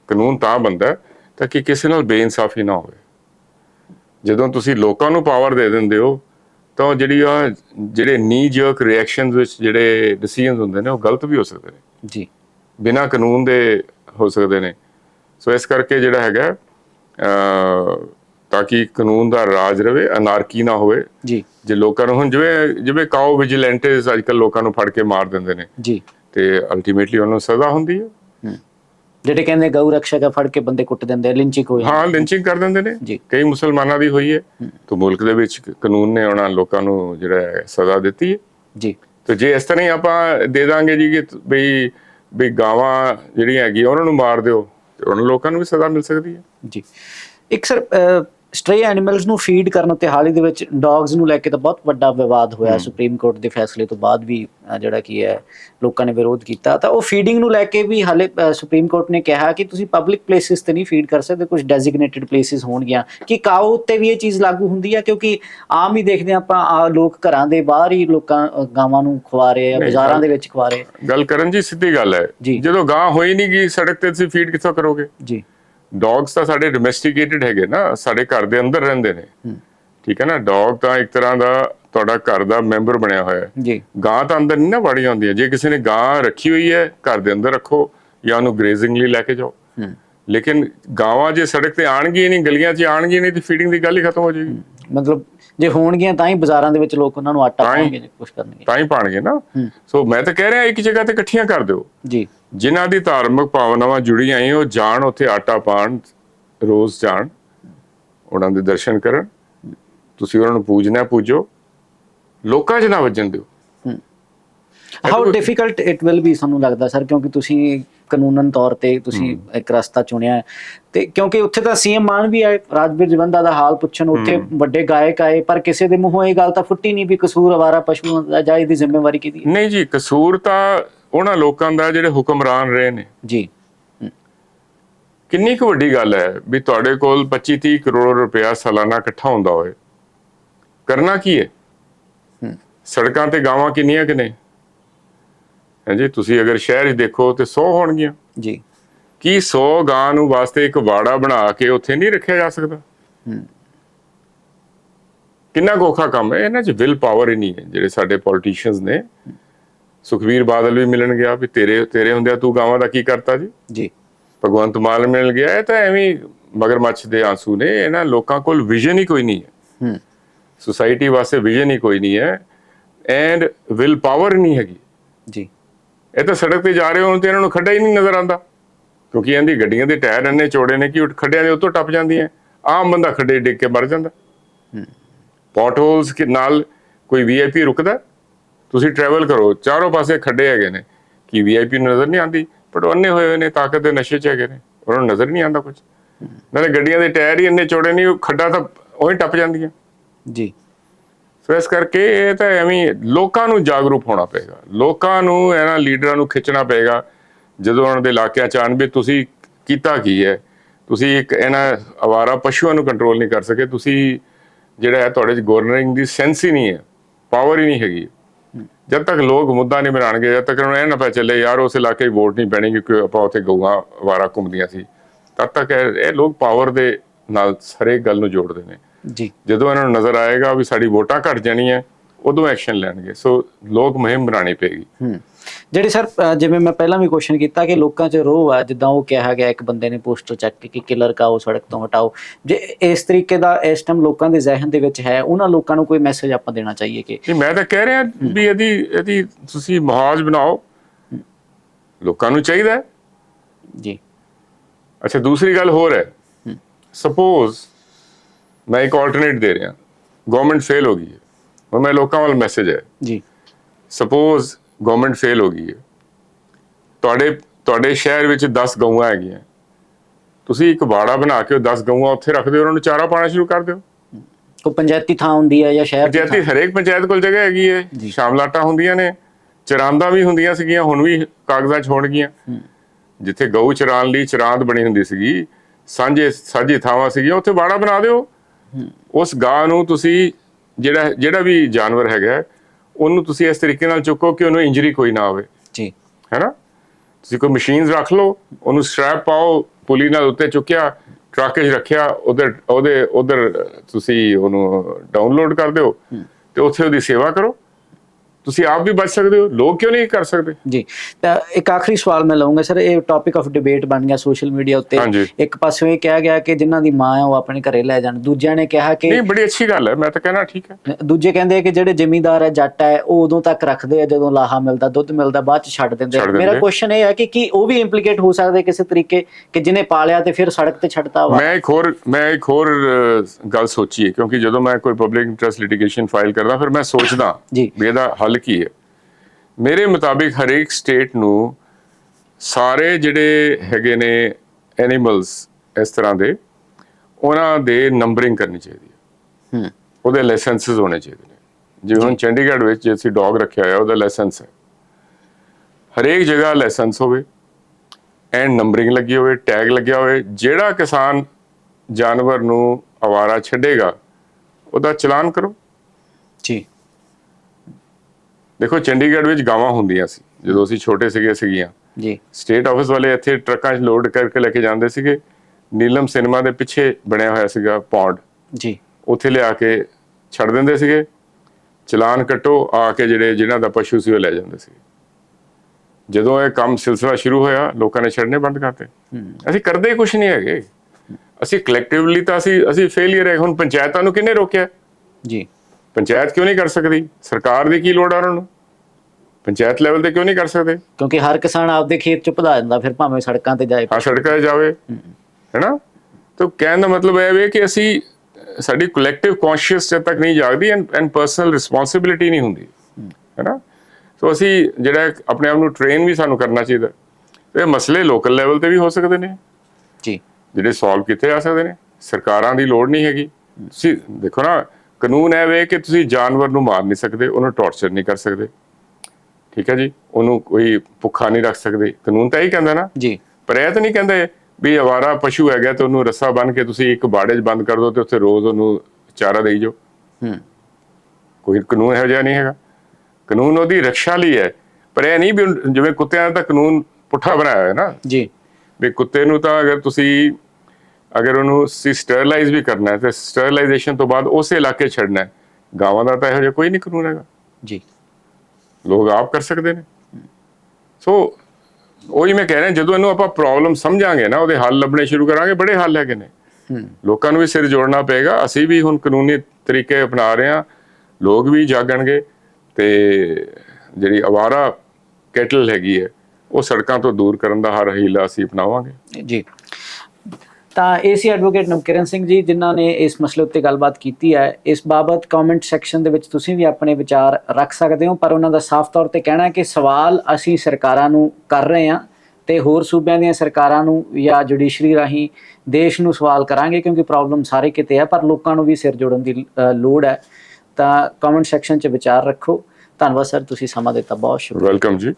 ਕਾਨੂੰਨ ਤਾਂ ਬੰਦਾ ਤਾਂ ਕਿ ਕਿਸੇ ਨਾਲ ਬੇਇਨਸਾਫੀ ਨਾ ਹੋਵੇ। ਜਦੋਂ ਤੁਸੀਂ ਲੋਕਾਂ ਨੂੰ ਪਾਵਰ ਦੇ ਦਿੰਦੇ ਹੋ ਤਾਂ ਜਿਹੜੀ ਆ ਜਿਹੜੇ ਨੀ ਜਰਕ ਰਿਐਕਸ਼ਨਸ ਵਿੱਚ ਜਿਹੜੇ ਡਿਸੀਜਨਸ ਹੁੰਦੇ ਨੇ ਉਹ ਗਲਤ ਵੀ ਹੋ ਸਕਦੇ ਨੇ। ਜੀ। ਬਿਨਾਂ ਕਾਨੂੰਨ ਦੇ ਹੋ ਸਕਦੇ ਨੇ। ਸੋ ਇਸ ਕਰਕੇ ਜਿਹੜਾ ਹੈਗਾ ਅ ਤਾਂ ਕਿ ਕਾਨੂੰਨ ਦਾ ਰਾਜ ਰਵੇ ਅਨਾਰਕੀ ਨਾ ਹੋਵੇ। ਜੀ। ਜੇ ਲੋਕਾਂ ਨੂੰ ਹੁਣ ਜਿਵੇਂ ਜਿਵੇਂ ਕਾਓ ਵਿਜੀਲੈਂਟਸ ਅੱਜਕੱਲ ਲੋਕਾਂ ਨੂੰ ਫੜ ਕੇ ਮਾਰ ਦਿੰਦੇ ਨੇ। ਜੀ। ਤੇ ਅਲਟੀਮੇਟਲੀ ਉਹਨਾਂ ਨੂੰ ਸਜ਼ਾ ਹੁੰਦੀ ਹੈ। ਜਿਹੜੇ ਕਹਿੰਦੇ ਗਊ ਰਕਸ਼ਕ ਆ ਫੜ ਕੇ ਬੰਦੇ ਕੁੱਟ ਦਿੰਦੇ ਲਿੰਚਿੰਗ ਹੋਈ ਹਾਂ ਲਿੰਚਿੰਗ ਕਰ ਦਿੰਦੇ ਨੇ। ਕਈ ਮੁਸਲਮਾਨਾਂ ਦੀ ਹੋਈ ਹੈ। ਤਾਂ ਮੁਲਕ ਦੇ ਵਿੱਚ ਕਾਨੂੰਨ ਨੇ ਉਹਨਾਂ ਲੋਕਾਂ ਨੂੰ ਜਿਹੜਾ ਸਜ਼ਾ ਦਿੱਤੀ ਹੈ। ਜੀ। ਤੇ ਜੇ ਇਸ ਤਰ੍ਹਾਂ ਹੀ ਆਪਾਂ ਦੇ ਦਾਂਗੇ ਜੀ ਕਿ ਬਈ ਵੀ ਗਾਵਾਂ ਜਿਹੜੀਆਂ ਹੈਗੀਆਂ, ਉਹਨਾਂ ਨੂੰ ਮਾਰ ਦਿਓ ਤੇ ਉਹਨਾਂ ਲੋਕਾਂ ਨੂੰ ਵੀ ਸਜ਼ਾ ਮਿਲ ਸਕਦੀ ਹੈ। ਜੀ। ਇੱਕ ਸਰ ਸਟ੍ਰੇ ਐਨੀਮਲਸ ਨੂੰ ਫੀਡ ਕਰਨ ਤੇ ਹਾਲ ਹੀ ਦੇ ਵਿੱਚ ਡੌਗਸ ਨੂੰ ਲੈ ਕੇ ਤਾਂ ਬਹੁਤ ਵੱਡਾ ਵਿਵਾਦ ਹੋਇਆ ਸੁਪਰੀਮ ਕੋਰਟ ਦੇ ਫੈਸਲੇ ਤੋਂ ਬਾਅਦ ਵੀ ਜਿਹੜਾ ਕੀ ਹੈ ਲੋਕਾਂ ਨੇ ਵਿਰੋਧ ਕੀਤਾ। ਤਾਂ ਉਹ ਫੀਡਿੰਗ ਨੂੰ ਲੈ ਕੇ ਵੀ ਹਾਲੇ ਸੁਪਰੀਮ ਕੋਰਟ ਨੇ ਕਿਹਾ ਕਿ ਤੁਸੀਂ ਪਬਲਿਕ ਪਲੇਸਿਸ ਤੇ ਨਹੀਂ ਫੀਡ ਕਰ ਸਕਦੇ ਕੁਝ ਡੈਜ਼ਿਗਨੇਟਿਡ ਪਲੇਸਿਸ ਹੋਣਗੀਆਂ। ਕਿ ਕਾਓ ਉੱਤੇ ਵੀ ਇਹ ਚੀਜ਼ ਲਾਗੂ ਹੁੰਦੀ ਹੈ ਕਿਉਂਕਿ ਆਮ ਹੀ ਦੇਖਦੇ ਆਪਾਂ ਆਹ ਲੋਕ ਘਰਾਂ ਦੇ ਬਾਹਰ ਹੀ ਲੋਕਾਂ ਗਾਵਾਂ ਨੂੰ ਖਵਾ ਰਹੇ ਆ ਬਾਜ਼ਾਰਾਂ ਦੇ ਵਿੱਚ ਖਵਾ ਰਹੇ। ਗੱਲ ਕਰਨ ਜੀ ਸਿੱਧੀ ਗੱਲ ਹੈ। ਜਦੋਂ ਗਾਂ ਹੋਈ ਨਹੀਂ ਗਈ ਸੜਕ ਤੇ ਤੁਸੀਂ ਫੀਡ ਕਿੱਥੋਂ ਕਰੋਗੇ? ਜੀ। ਡੌਗਸ ਤਾਂ ਸਾਡੇ ਡੋਮੈਸਟੀਕੇਟਿਡ ਹੈਗੇ ਨਾ ਸਾਡੇ ਘਰ ਦੇ ਅੰਦਰ ਰਹਿੰਦੇ ਨੇ। ਠੀਕ ਹੈ ਨਾ? ਡੌਗ ਤਾਂ ਇੱਕ ਤਰ੍ਹਾਂ ਦਾ ਤੁਹਾਡਾ ਘਰ ਦਾ ਮੈਂਬਰ ਬਣਿਆ ਹੋਇਆ ਹੈ। ਜੀ। ਗਾਂ ਤਾਂ ਅੰਦਰ ਨਹੀਂ ਨਾ ਵੜੀ ਜਾਂਦੀ ਹੈ ਜੇ ਕਿਸੇ ਨੇ ਗਾਂ ਰੱਖੀ ਹੋਈ ਹੈ ਘਰ ਦੇ ਅੰਦਰ ਰੱਖੋ ਜਾਂ ਉਹਨੂੰ ਗ੍ਰੇਜ਼ਿੰਗ ਲਈ ਲੈ ਕੇ ਜਾਓ। ਲੇਕਿਨ ਗਾਵਾਂ ਜੇ ਸੜਕ ਤੇ ਆਣਗੀਆਂ ਨਹੀਂ ਗਲੀਆਂ 'ਚ ਆਣਗੀਆਂ ਨਹੀਂ ਤੇ ਫੀਡਿੰਗ ਦੀ ਗੱਲ ਹੀ ਖਤਮ ਹੋ ਜਾਏਗੀ। ਮਤਲਬ ਜੇ ਹੋਣਗੀਆਂ ਤਾਂ ਹੀ ਬਾਜ਼ਾਰਾਂ ਦੇ ਵਿੱਚ ਲੋਕ ਉਹਨਾਂ ਨੂੰ ਆਟਾ ਤਾਂ ਹੀ- ਪਾਉਣਗੇ ਜੇ ਕੁਝ ਕਰਨਗੇ। ਤਾਂ ਹੀ ਪਾਣਗੇ ਨਾ। ਹੂੰ। ਸੋ ਮੈਂ ਤਾਂ ਕਹਿ ਰਿਹਾ ਇੱਕ ਜਗ੍ਹਾ ਤੇ ਇਕੱਠੀਆਂ ਕਰ ਦਿਓ। ਜੀ। ਜਿਨ੍ਹਾਂ ਦੀ ਧਾਰਮਿਕ ਭਾਵਨਾਵਾਂ ਜੁੜੀਆਂ ਆਈਆਂ ਉਹ ਜਾਣ ਉੱਥੇ ਆਟਾ ਪਾਣ ਰੋਜ਼ ਜਾਣ। ਉਹਨਾਂ ਦੇ ਦਰਸ਼ਨ ਕਰਨ। ਤੁਸੀਂ ਉਹਨਾਂ ਨੂੰ ਪੂਜਣਾ ਪੂਜੋ। ਲੋਕਾਂ 'ਚ ਨਾ ਵੱਜਣ ਦਿਓ। How difficult it will be ਸਾਨੂੰ ਲੱਗਦਾ ਸਰ ਕਿਉਂਕਿ ਤੁਸੀਂ ਕਾਨੂੰਨਨ ਤੌਰ ਤੇ ਤੁਸੀਂ ਇੱਕ ਰਸਤਾ ਚੁਣਿਆ ਹੈ। ਤੇ ਕਿਉਂਕਿ ਉੱਥੇ ਤਾਂ ਸੀਐਮ ਮਾਨ ਵੀ ਆਏ ਰਾਜਵੀਰ ਜਵੰਦਾ ਦਾ ਹਾਲ ਪੁੱਛਣ ਉੱਥੇ ਵੱਡੇ ਗਾਇਕ ਆਏ ਪਰ ਕਿਸੇ ਦੇ ਮੂੰਹੋਂ ਇਹ ਗੱਲ ਤਾਂ ਫੁੱਟੀ ਨਹੀਂ ਵੀ ਕਸੂਰ ਅਵਾਰਾ ਪਸ਼ੂਆਂ ਦਾ ਜਾਂ ਇਹਦੀ ਜ਼ਿੰਮੇਵਾਰੀ ਕਿਹਦੀ ਹੈ। ਨਹੀਂ ਜੀ ਕਸੂਰ ਤਾਂ ਉਹਨਾਂ ਲੋਕਾਂ ਦਾ ਜਿਹੜੇ ਹੁਕਮਰਾਨ ਰਹੇ ਨੇ। ਜੀ। ਕਿੰਨੀ ਕੁ ਵੱਡੀ ਗੱਲ ਹੈ ਵੀ ਤੁਹਾਡੇ ਕੋਲ 25 30 ਕਰੋੜ ਰੁਪਇਆ ਸਾਲਾਨਾ ਇਕੱਠਾ ਹੁੰਦਾ ਹੋਵੇ। ਕਰਨਾ ਕੀ ਹੈ? ਹੂੰ। ਸੜਕਾਂ ਤੇ ਗਾਵਾਂ ਕਿੰਨੀਆਂ ਕਿ ਨੇ? ਹਾਂਜੀ ਤੁਸੀਂ ਅਗਰ ਸ਼ਹਿਰ 'ਚ ਦੇਖੋ ਤੇ 100 ਹੋਣਗੀਆਂ। ਜੀ। ਕੀ 100 ਗਾਂ ਨੂੰ ਵਾਸਤੇ ਇੱਕ ਵਾੜਾ ਬਣਾ ਕੇ ਉੱਥੇ ਨਹੀਂ ਰੱਖਿਆ ਜਾ ਸਕਦਾ? ਹੂੰ। ਕਿੰਨਾ ਔਖਾ ਕੰਮ ਹੈ ਇਹਨਾਂ 'ਚ ਵਿਲ ਪਾਵਰ ਹੀ ਨਹੀਂ ਹੈ ਜਿਹੜੇ ਸਾਡੇ ਪੋਲੀਟੀਸ਼ੀਅਨਸ ਨੇ। ਸੁਖਵੀਰ ਬਾਦਲ ਵੀ ਮਿਲਣ ਗਿਆ ਵੀ ਤੇਰੇ ਤੇਰੇ ਹੁੰਦਿਆਂ ਤੂੰ ਗਾਵਾਂ ਦਾ ਕੀ ਕਰਤਾ ਜੀ? ਜੀ। ਭਗਵੰਤ ਮਾਨ ਮਿਲ ਗਿਆ ਇਹ ਤਾਂ ਐਵੇਂ ਹੀ ਮਗਰਮੱਛ ਦੇ ਆਂਸੂ ਨੇ ਇਹਨਾਂ ਲੋਕਾਂ ਕੋਲ ਵਿਜ਼ਨ ਹੀ ਕੋਈ ਨਹੀਂ ਹੈ। ਹੂੰ। ਸੁਸਾਇਟੀ ਵਾਸਤੇ ਵਿਜ਼ਨ ਹੀ ਕੋਈ ਨਹੀਂ ਹੈ ਐਂਡ ਵਿਲ ਪਾਵਰ ਨਹੀਂ ਹੈਗੀ। ਜੀ। ਇਹ ਤਾਂ ਸੜਕ ਤੇ ਜਾ ਰਹੇ ਹੋਣ ਤੇ ਇਹਨਾਂ ਨੂੰ ਖੱਡਾ ਹੀ ਨਹੀਂ ਨਜ਼ਰ ਆਉਂਦਾ। ਕਿਉਂਕਿ ਇਹਦੀ ਗੱਡੀਆਂ ਦੇ ਟਾਇਰ ਇੰਨੇ ਚੌੜੇ ਨੇ ਕਿ ਉਹ ਖੱਡਿਆਂ ਦੇ ਉੱਤੋਂ ਟੱਪ ਜਾਂਦੀਆਂ। ਆਮ ਬੰਦਾ ਖੱਡੇ ਡਿੱਗ ਕੇ ਮਰ ਜਾਂਦਾ। ਪੌਟ ਹੋਲਸ ਕੇ ਨਾਲ ਕੋਈ ਵੀਆਈਪੀ ਰੁਕਦਾ? ਤੁਸੀਂ ਟਰੈਵਲ ਕਰੋ ਚਾਰੋਂ ਪਾਸੇ ਖੱਡੇ ਹੈਗੇ ਨੇ। ਕਿ ਵੀਆਈਪੀ ਨੂੰ ਨਜ਼ਰ ਨਹੀਂ ਆਉਂਦੀ? ਪਰ ਉਹ ਅੰਨੇ ਹੋਏ ਹੋਏ ਨੇ ਤਾਕਤ ਦੇ ਨਸ਼ੇ 'ਚ ਹੈਗੇ ਨੇ। ਉਹਨਾਂ ਨੂੰ ਨਜ਼ਰ ਨਹੀਂ ਆਉਂਦਾ ਕੁਝ ਨਾਲੇ ਗੱਡੀਆਂ ਦੇ ਟਾਇਰ ਹੀ ਇੰਨੇ ਚੌੜੇ ਨਹੀਂ ਉਹ ਖੱਡਾ ਤਾਂ ਉਹੀ ਟੱਪ ਜਾਂਦੀਆਂ। ਜੀ। ਸੋ ਇਸ ਕਰਕੇ ਇਹ ਤਾਂ ਐਵੇਂ ਲੋਕਾਂ ਨੂੰ ਜਾਗਰੂਕ ਹੋਣਾ ਪਏਗਾ। ਲੋਕਾਂ ਨੂੰ ਇਹਨਾਂ ਲੀਡਰਾਂ ਨੂੰ ਖਿੱਚਣਾ ਪਏਗਾ। ਜਦੋਂ ਉਹਨਾਂ ਦੇ ਇਲਾਕਿਆਂ ਚ ਆਣ ਵੀ ਤੁਸੀਂ ਕੀਤਾ ਕੀ ਹੈ? ਤੁਸੀਂ ਇੱਕ ਇਹਨਾਂ ਅਵਾਰਾ ਪਸ਼ੂਆਂ ਨੂੰ ਕੰਟਰੋਲ ਨਹੀਂ ਕਰ ਸਕੇ। ਤੁਸੀਂ ਜਿਹੜਾ ਹੈ ਤੁਹਾਡੇ ਚ ਗਵਰਨਰਿੰਗ ਦੀ ਸੈਂਸ ਹੀ ਨਹੀਂ ਹੈ। ਪਾਵਰ ਹੀ ਨਹੀਂ ਹੈਗੀ। ਜਦ ਤੱਕ ਲੋਕ ਮੁੱਦਾ ਨਹੀਂ ਬਣਾਣਗੇ ਜਦ ਤੱਕ ਉਹਨਾਂ ਨੂੰ ਇਹ ਨਾ ਪਤਾ ਚੱਲੇ, ਯਾਰ ਉਸ ਇਲਾਕੇ 'ਚ ਵੋਟ ਨਹੀਂ ਪੈਣੀ ਕਿਉਂਕਿ ਆਪਾਂ ਉੱਥੇ ਗਊਆਂ ਅਵਾਰਾ ਘੁੰਮਦੀਆਂ ਸੀ, ਤਦ ਤੱਕ ਇਹ ਲੋਕ ਪਾਵਰ ਦੇ ਨਾਲ ਹਰੇਕ ਗੱਲ ਨੂੰ ਜੋੜਦੇ ਨੇ। ਜੀ। ਜਦੋਂ ਇਹਨਾਂ ਨੂੰ ਨਜ਼ਰ ਆਏਗਾ ਵੀ ਸਾਡੀ ਵੋਟਾਂ ਘਟ ਜਾਣੀਆਂ ਉਦੋਂ ਐਕਸ਼ਨ ਲੈਣਗੇ। ਸੋ ਲੋਕ ਮੁਹਿੰਮ ਬਣਾਣੀ ਪਏਗੀ। ਹੂੰ। ਜਿਹੜੀ ਸਰ ਜਿਵੇਂ ਮੈਂ ਪਹਿਲਾਂ ਵੀ ਕੁਐਸਚਨ ਕੀਤਾ ਕਿ ਲੋਕਾਂ 'ਚ ਰੋਹ ਆ ਜਿੱਦਾਂ ਉਹ ਕਿਹਾ ਗਿਆ ਇੱਕ ਬੰਦੇ ਨੇ ਪੋਸਟਰ ਚੱਕ ਕੇ ਕਿ ਕਿਲਰ ਕਾਓ ਸੜਕ ਤੋਂ ਹਟਾਓ। ਜੇ ਇਸ ਤਰੀਕੇ ਦਾ ਇਸ ਟਾਈਮ ਲੋਕਾਂ ਦੇ ਜ਼ਿਹਨ ਦੇ ਵਿੱਚ ਹੈ ਉਹਨਾਂ ਲੋਕਾਂ ਨੂੰ ਕੋਈ ਮੈਸੇਜ ਆਪਾਂ ਦੇਣਾ ਚਾਹੀਏ ਕਿ ਨਹੀਂ ਮੈਂ ਤਾਂ ਕਹਿ ਰਿਹਾ ਵੀ ਇਹਦੀ ਇਹਦੀ ਤੁਸੀਂ ਮਹਾਜ ਬਣਾਓ। ਲੋਕਾਂ ਨੂੰ ਚਾਹੀਦਾ। ਜੀ। ਅੱਛਾ ਦੂਸਰੀ ਗੱਲ ਹੋਰ ਹੈ। ਸਪੋਜ਼ ਮੈਂ ਇੱਕ ਆਲਟਰਨੇਟ ਦੇ ਰਿਹਾ। ਗਵਰਨਮੈਂਟ ਫੇਲ ਹੋ ਗਈ ਹੈ। ਹੁਣ ਮੈਂ ਲੋਕਾਂ ਵੱਲ ਮੈਸੇਜ ਹੈ। ਜੀ। ਸਪੋਜ਼ ਗਵਰਨਮੈਂਟ ਫੇਲ ਹੋ ਗਈ ਹੈ। ਤੁਹਾਡੇ ਤੁਹਾਡੇ ਸ਼ਹਿਰ ਵਿੱਚ 10 ਗਊਆਂ ਹੈਗੀਆਂ। ਤੁਸੀਂ ਇੱਕ ਬਾੜਾ ਬਣਾ ਕੇ ਉਹ 10 ਗਊਆਂ ਉੱਥੇ ਰੱਖ ਦਿਓ ਉਹਨਾਂ ਨੂੰ ਚਾਰਾ ਪਾਣਾ ਸ਼ੁਰੂ ਕਰ ਦਿਓ। ਕੋਈ ਪੰਚਾਇਤੀ ਥਾਂ ਹੁੰਦੀ ਹੈ ਜਾਂ ਸ਼ਹਿਰ ਦੀ ਪੰਚਾਇਤੀ ਹਰੇਕ ਪੰਚਾਇਤ ਕੋਲ ਜਗ੍ਹਾ ਹੈਗੀ ਹੈ। ਜੀ। ਸ਼ਾਮਲਾਟਾਂ ਹੁੰਦੀਆਂ ਨੇ ਚਰਾਂਦਾ ਵੀ ਹੁੰਦੀਆਂ ਸੀਗੀਆਂ ਹੁਣ ਵੀ ਕਾਗਜ਼ਾਂ 'ਚ ਹੋਣਗੀਆਂ। ਜਿੱਥੇ ਗਊ ਚਰਾਨ ਲਈ ਚਰਾਂਦ ਬਣੀ ਹੁੰਦੀ ਸੀਗੀ ਸਾਂਝੇ ਸਾਂਝੀ ਥਾਵਾਂ ਸੀਗੀਆਂ ਉੱਥੇ ਬਾੜਾ ਬਣਾ ਦਿਓ। ਉਸ ਗਾਂ ਨੂੰ ਤੁਸੀਂ ਜਿਹੜਾ ਜਿਹੜਾ ਵੀ ਜਾਨਵਰ ਹੈਗਾ ਉਹਨੂੰ ਤੁਸੀਂ ਇਸ ਤਰੀਕੇ ਨਾਲ ਚੁੱਕੋ ਕਿ ਉਹਨੂੰ ਇੰਜਰੀ ਕੋਈ ਨਾ ਹੋਵੇ। ਜੀ। ਹੈਨਾ? ਤੁਸੀਂ ਕੋਈ ਮਸ਼ੀਨਸ ਰੱਖ ਲਓ ਉਹਨੂੰ ਸਟ੍ਰੈਪ ਪਾਓ ਪੁਲੀ ਨਾਲ ਉੱਤੇ ਚੁੱਕਿਆ ਟਰੱਕ 'ਚ ਰੱਖਿਆ ਉਧਰ ਉਹਦੇ ਉਧਰ ਤੁਸੀਂ ਉਹਨੂੰ ਡਾਊਨਲੋਡ ਕਰ ਦਿਓ ਤੇ ਉੱਥੇ ਉਹਦੀ ਸੇਵਾ ਕਰੋ। ਤੁਸੀਂ ਆਪ ਵੀ ਬਚ ਸਕਦੇ ਹੋ ਲੋਕ ਕਿਉਂ ਨਹੀਂ ਕਰ ਸਕਦੇ ਜੀ ਤਾਂ ਇੱਕ ਆਖਰੀ ਸਵਾਲ ਮੈਂ ਲਵਾਂਗਾ ਸਰ ਇਹ ਟੌਪਿਕ ਆਫ ਡਿਬੇਟ ਬਣ ਗਿਆ ਸੋਸ਼ਲ ਮੀਡੀਆ ਉੱਤੇ। ਇੱਕ ਪਾਸਿਓਂ ਇਹ ਕਿਹਾ ਗਿਆ ਕਿ ਜਿਨ੍ਹਾਂ ਦੀ ਮਾਂ ਹੈ ਉਹ ਆਪਣੇ ਘਰੇ ਲੈ ਜਾਣ ਦੂਜਿਆਂ ਨੇ ਕਿਹਾ ਕਿ ਨਹੀਂ ਬੜੀ ਅੱਛੀ ਗੱਲ ਹੈ ਮੈਂ ਤਾਂ ਕਹਿਣਾ ਠੀਕ ਹੈ ਦੂਜੇ ਕਹਿੰਦੇ ਕਿ ਜਿਹੜੇ ਜ਼ਿਮੀਂਦਾਰ ਹੈ ਜੱਟ ਹੈ ਉਹ ਉਦੋਂ ਤੱਕ ਰੱਖਦੇ ਆ ਜਦੋਂ ਲਾਹਾ ਮਿਲਦਾ ਦੁੱਧ ਮਿਲਦਾ ਬਾਅਦ ਚ ਛੱਡ ਦਿੰਦੇ ਮੇਰਾ। ਕੁਐਸਚਨ ਇਹ ਹੈ ਕਿ ਕੀ ਉਹ ਵੀ ਇੰਪਲੀਕੇਟ ਹੋ ਸਕਦੇ ਕਿਸੇ ਤਰੀਕੇ ਕਿ ਜਿਹਨੇ ਪਾਲਿਆ ਤੇ ਫਿਰ ਸੜਕ ਤੇ ਛੱਡਤਾ ਵਾ ਮੈਂ ਇੱਕ ਹੋਰ ਮੈਂ ਇੱਕ ਹੋਰ ਗੱਲ ਸੋਚੀ ਹੈ ਕਿਉਂਕਿ ਜਦੋਂ ਮੈਂ ਕੋਈ ਪਬਲਿਕ ਇੰਟਰਸਟ ਲਿਟੀਗੇਸ਼ਨ ਫਾਈਲ ਕਰਦਾ ਫਿਰ ਮੈਂ ਸੋਚਦਾ ਜੀ। ਵੀ ਇਹਦਾ ਹੱਲ ਕੀ ਹੈ? ਮੇਰੇ ਮੁਤਾਬਿਕ ਹਰੇਕ ਸਟੇਟ ਨੂੰ ਸਾਰੇ ਜਿਹੜੇ ਹੈਗੇ ਨੇ ਐਨੀਮਲਸ ਇਸ ਤਰ੍ਹਾਂ ਦੇ ਉਹਨਾਂ ਦੇ ਨੰਬਰਿੰਗ ਕਰਨੀ ਚਾਹੀਦੀ ਹੈ। ਹੂੰ। ਉਹਦੇ ਲਾਇਸੈਂਸਸ ਹੋਣੇ ਚਾਹੀਦੇ ਨੇ। ਜਿਵੇਂ ਹੁਣ ਚੰਡੀਗੜ੍ਹ ਵਿੱਚ ਜੇ ਅਸੀਂ ਡੌਗ ਰੱਖਿਆ ਹੋਇਆ ਉਹਦਾ ਲਾਇਸੈਂਸ ਹੈ। ਹਰੇਕ ਜਗ੍ਹਾ ਲਾਇਸੈਂਸ ਹੋਵੇ ਐਂਡ ਨੰਬਰਿੰਗ ਲੱਗੀ ਹੋਵੇ ਟੈਗ ਲੱਗਿਆ ਹੋਵੇ ਜਿਹੜਾ ਕਿਸਾਨ ਜਾਨਵਰ ਨੂੰ ਅਵਾਰਾ ਛੱਡੇਗਾ ਉਹਦਾ ਚਲਾਨ ਕਰੋ। ਜੀ। ਦੇਖੋ ਚੰਡੀਗੜ੍ਹ ਵਿੱਚ ਗਾਵਾਂ ਹੁੰਦੀਆਂ ਸੀ ਜਦੋਂ ਅਸੀਂ ਛੋਟੇ ਸੀਗੇ ਸੀਗੀਆਂ। ਜੀ। ਸਟੇਟ ਆਫਿਸ ਵਾਲੇ ਇੱਥੇ ਟਰੱਕਾਂ 'ਚ ਲੋਡ ਕਰਕੇ ਲੈ ਕੇ ਜਾਂਦੇ ਸੀਗੇ। ਨੀਲਮ ਸਿਨੇਮਾ ਦੇ ਪਿੱਛੇ ਬਣਿਆ ਹੋਇਆ ਸੀਗਾ ਪੌਂਡ ਜੀ। ਉੱਥੇ ਲਿਆ ਕੇ ਛੱਡ ਦਿੰਦੇ ਸੀਗੇ। ਚਲਾਨ ਕੱਟੋ ਆ ਕੇ ਜਿਹੜੇ ਜਿਨ੍ਹਾਂ ਦਾ ਪਸ਼ੂ ਸੀ ਉਹ ਲੈ ਜਾਂਦੇ ਸੀ ਜਦੋਂ ਇਹ ਕੰਮ ਸਿਲਸਿਲਾ ਸ਼ੁਰੂ ਹੋਇਆ ਲੋਕਾਂ ਨੇ ਛੱਡਨੇ ਬੰਦ ਕਰਤੇ। ਅਸੀਂ ਕਰਦੇ ਕੁਝ ਨਹੀਂ ਹੈਗੇ। ਅਸੀਂ ਕਲੈਕਟਿਵਲੀ ਤਾਂ ਅਸੀਂ ਅਸੀਂ ਫੇਲਿਅਰ ਹੈ ਹੁਣ ਪੰਚਾਇਤਾਂ ਨੂੰ ਕਿਹਨੇ ਰੋਕਿਆ? ਜੀ। ਪੰਚਾਇਤ ਕਿਉਂ ਨਹੀਂ ਕਰ ਸਕਦੀ? ਸਰਕਾਰ ਦੀ ਕੀ ਲੋੜ ਆ ਉਹਨਾਂ ਨੂੰ? ਪੰਚਾਇਤ ਲੈਵਲ ਤੇ ਕਿਉਂ ਨਹੀਂ ਕਰ ਸਕਦੇ? ਕਿਉਂਕਿ ਹਰ ਕਿਸਾਨ ਆਪਦੇ ਖੇਤ ਚ ਵਧਾ ਦਿੰਦਾ ਫਿਰ ਭਾਵੇਂ ਸੜਕਾਂ ਤੇ ਜਾਏ। ਆ ਸੜਕਾਂ 'ਤੇ ਜਾਵੇ। ਹੈਨਾ? ਤਾਂ ਕਹਿਣ ਦਾ ਮਤਲਬ ਇਹ ਹੈ ਕਿ ਅਸੀਂ ਸਾਡੀ ਕਲੈਕਟਿਵ ਕੌਨਸ਼ੀਅਸ ਜਦ ਤੱਕ ਨਹੀਂ ਜਾਗਦੀ ਐਂਡ ਐਂਡ ਪਰਸਨਲ ਰਿਸਪੌਂਸਿਬਿਲਿਟੀ ਨਹੀਂ ਹੁੰਦੀ। ਹੈਨਾ? ਸੋ ਅਸੀਂ ਜਿਹੜਾ ਆਪਣੇ ਆਪ ਨੂੰ ਟ੍ਰੇਨ ਵੀ ਸਾਨੂੰ ਕਰਨਾ ਚਾਹੀਦਾ। ਇਹ ਮਸਲੇ ਲੋਕਲ ਲੈਵਲ ਤੇ ਵੀ ਹੋ ਸਕਦੇ ਨੇ। ਜੀ। ਜਿਹੜੇ ਸੋਲਵ ਕੀਤੇ ਜਾ ਸਕਦੇ ਨੇ। ਸਰਕਾਰਾਂ ਦੀ ਲੋੜ ਨਹੀਂ ਹੈਗੀ। ਤੁਸੀਂ ਦੇਖੋ ਨਾ ਕਾਨੂੰਨ ਇਹ ਵੇ ਕਿ ਤੁਸੀਂ ਜਾਨਵਰ ਨੂੰ ਮਾਰ ਨਹੀਂ ਸਕਦੇ ਉਹਨੂੰ ਟੌਰਚਰ ਨਹੀਂ ਕਰ ਸਕਦੇ। ਠੀਕ ਹੈ ਜੀ? ਉਹਨੂੰ ਕੋਈ ਭੁੱਖਾ ਨਹੀਂ ਰੱਖ ਸਕਦੇ। ਕਾਨੂੰਨ ਤਾਂ ਇਹੀ ਕਹਿੰਦਾ ਨਾ। ਜੀ। ਪਰ ਇਹ ਤਾਂ ਨਹੀਂ ਕਹਿੰਦੇ ਵੀ ਅਵਾਰਾ ਪਸ਼ੂ ਹੈਗਾ ਤੇ ਉਹਨੂੰ ਰੱਸਾ ਬੰਨ ਕੇ ਤੁਸੀਂ ਇੱਕ ਬਾੜੇ 'ਚ ਬੰਦ ਕਰ ਦਿਓ ਤੇ ਉੱਥੇ ਰੋਜ਼ ਉਹਨੂੰ ਚਾਰਾ ਦੇਈ ਜਾਓ। ਹੂੰ। ਕੋਈ ਕਾਨੂੰਨ ਇਹੋ ਜਿਹਾ ਨਹੀਂ ਹੈਗਾ। ਕਾਨੂੰਨ ਉਹਦੀ ਰੱਖਿਆ ਲਈ ਹੈ। ਪਰ ਇਹ ਨਹੀਂ ਵੀ ਜਿਵੇਂ ਕੁੱਤਿਆਂ ਦਾ ਕਾਨੂੰਨ ਪੁੱਠਾ ਬਣਾਇਆ ਹੈ ਨਾ। ਜੀ। ਵੀ ਕੁੱਤੇ ਨੂੰ ਤਾਂ ਅਗਰ ਤੁਸੀਂ ਅਗਰ ਉਹਨੂੰ ਸਟਰਲਾਈਜ਼ ਵੀ ਕਰਨਾ ਹੈ ਤੇ ਸਟਰਲਾਈਜੇਸ਼ਨ ਤੋਂ ਬਾਅਦ ਉਸੇ ਇਲਾਕੇ ਛੱਡਣਾ ਹੈ ਗਾਵਾਂ ਦਾ ਤਾਂ ਇਹੋ ਜਿਹਾ ਕੋਈ ਨਹੀਂ ਕਾਨੂੰਨ ਹੈਗਾ। ਜੀ। ਲੋਕ ਆਪ ਕਰ ਸਕਦੇ ਨੇ। ਸੋ ਉਹੀ ਮੈਂ ਕਹਿ ਰਿਹਾ ਜਦੋਂ ਇਹਨੂੰ ਆਪਾਂ ਪ੍ਰੋਬਲਮ ਸਮਝਾਂਗੇ ਨਾ ਉਹਦੇ ਹੱਲ ਲੱਭਣੇ ਸ਼ੁਰੂ ਕਰਾਂਗੇ ਬੜੇ ਹੱਲ ਹੈਗੇ ਨੇ। ਲੋਕਾਂ ਨੂੰ ਵੀ ਸਿਰ ਜੋੜਨਾ ਪਏਗਾ ਅਸੀਂ ਵੀ ਹੁਣ ਕਾਨੂੰਨੀ ਤਰੀਕੇ ਅਪਣਾ ਰਹੇ ਹਾਂ ਲੋਕ ਵੀ ਜਾਗਣਗੇ ਤੇ ਜਿਹੜੀ ਅਵਾਰਾ ਕੈਟਲ ਹੈਗੀ ਹੈ ਉਹ ਸੜਕਾਂ ਤੋਂ ਦੂਰ ਕਰਨ ਦਾ ਹਰ ਹੀਲਾ ਅਸੀਂ ਅਪਣਾਵਾਂਗੇ। ਜੀ। ਤਾਂ ਏਸੀ ਐਡਵੋਕੇਟ ਨਵਕਿਰਨ ਸਿੰਘ ਜੀ, ਜਿਨ੍ਹਾਂ ਨੇ ਇਸ ਮਸਲੇ ਉੱਤੇ ਗੱਲਬਾਤ ਕੀਤੀ ਹੈ, ਇਸ ਬਾਬਤ ਕਮੈਂਟ ਸੈਕਸ਼ਨ ਦੇ ਵਿੱਚ ਤੁਸੀਂ ਵੀ ਆਪਣੇ ਵਿਚਾਰ ਰੱਖ ਸਕਦੇ ਹੋ, ਪਰ ਉਹਨਾਂ ਦਾ ਸਾਫ਼ ਤੌਰ ਤੇ ਕਹਿਣਾ ਹੈ ਕਿ ਸਵਾਲ ਅਸੀਂ ਸਰਕਾਰਾਂ ਨੂੰ ਕਰ ਰਹੇ ਹਾਂ ਤੇ ਹੋਰ ਸੂਬਿਆਂ ਦੀਆਂ ਸਰਕਾਰਾਂ ਨੂੰ ਜਾਂ ਜੁਡੀਸ਼ਰੀ ਰਾਹੀਂ ਦੇਸ਼ ਨੂੰ ਸਵਾਲ ਕਰਾਂਗੇ ਕਿਉਂਕਿ ਪ੍ਰੋਬਲਮ ਸਾਰੇ ਕਿਤੇ ਹੈ, ਪਰ ਲੋਕਾਂ ਨੂੰ ਵੀ ਸਿਰ ਜੋੜਨ ਦੀ ਲੋੜ ਹੈ। ਤਾਂ ਕਮੈਂਟ ਸੈਕਸ਼ਨ 'ਚ ਵਿਚਾਰ ਰੱਖੋ। ਧੰਨਵਾਦ ਸਰ, ਤੁਸੀਂ ਸਮਾਂ ਦਿੱਤਾ, ਬਹੁਤ ਸ਼ੁਕਰੀਆ। ਵੈਲਕਮ ਜੀ।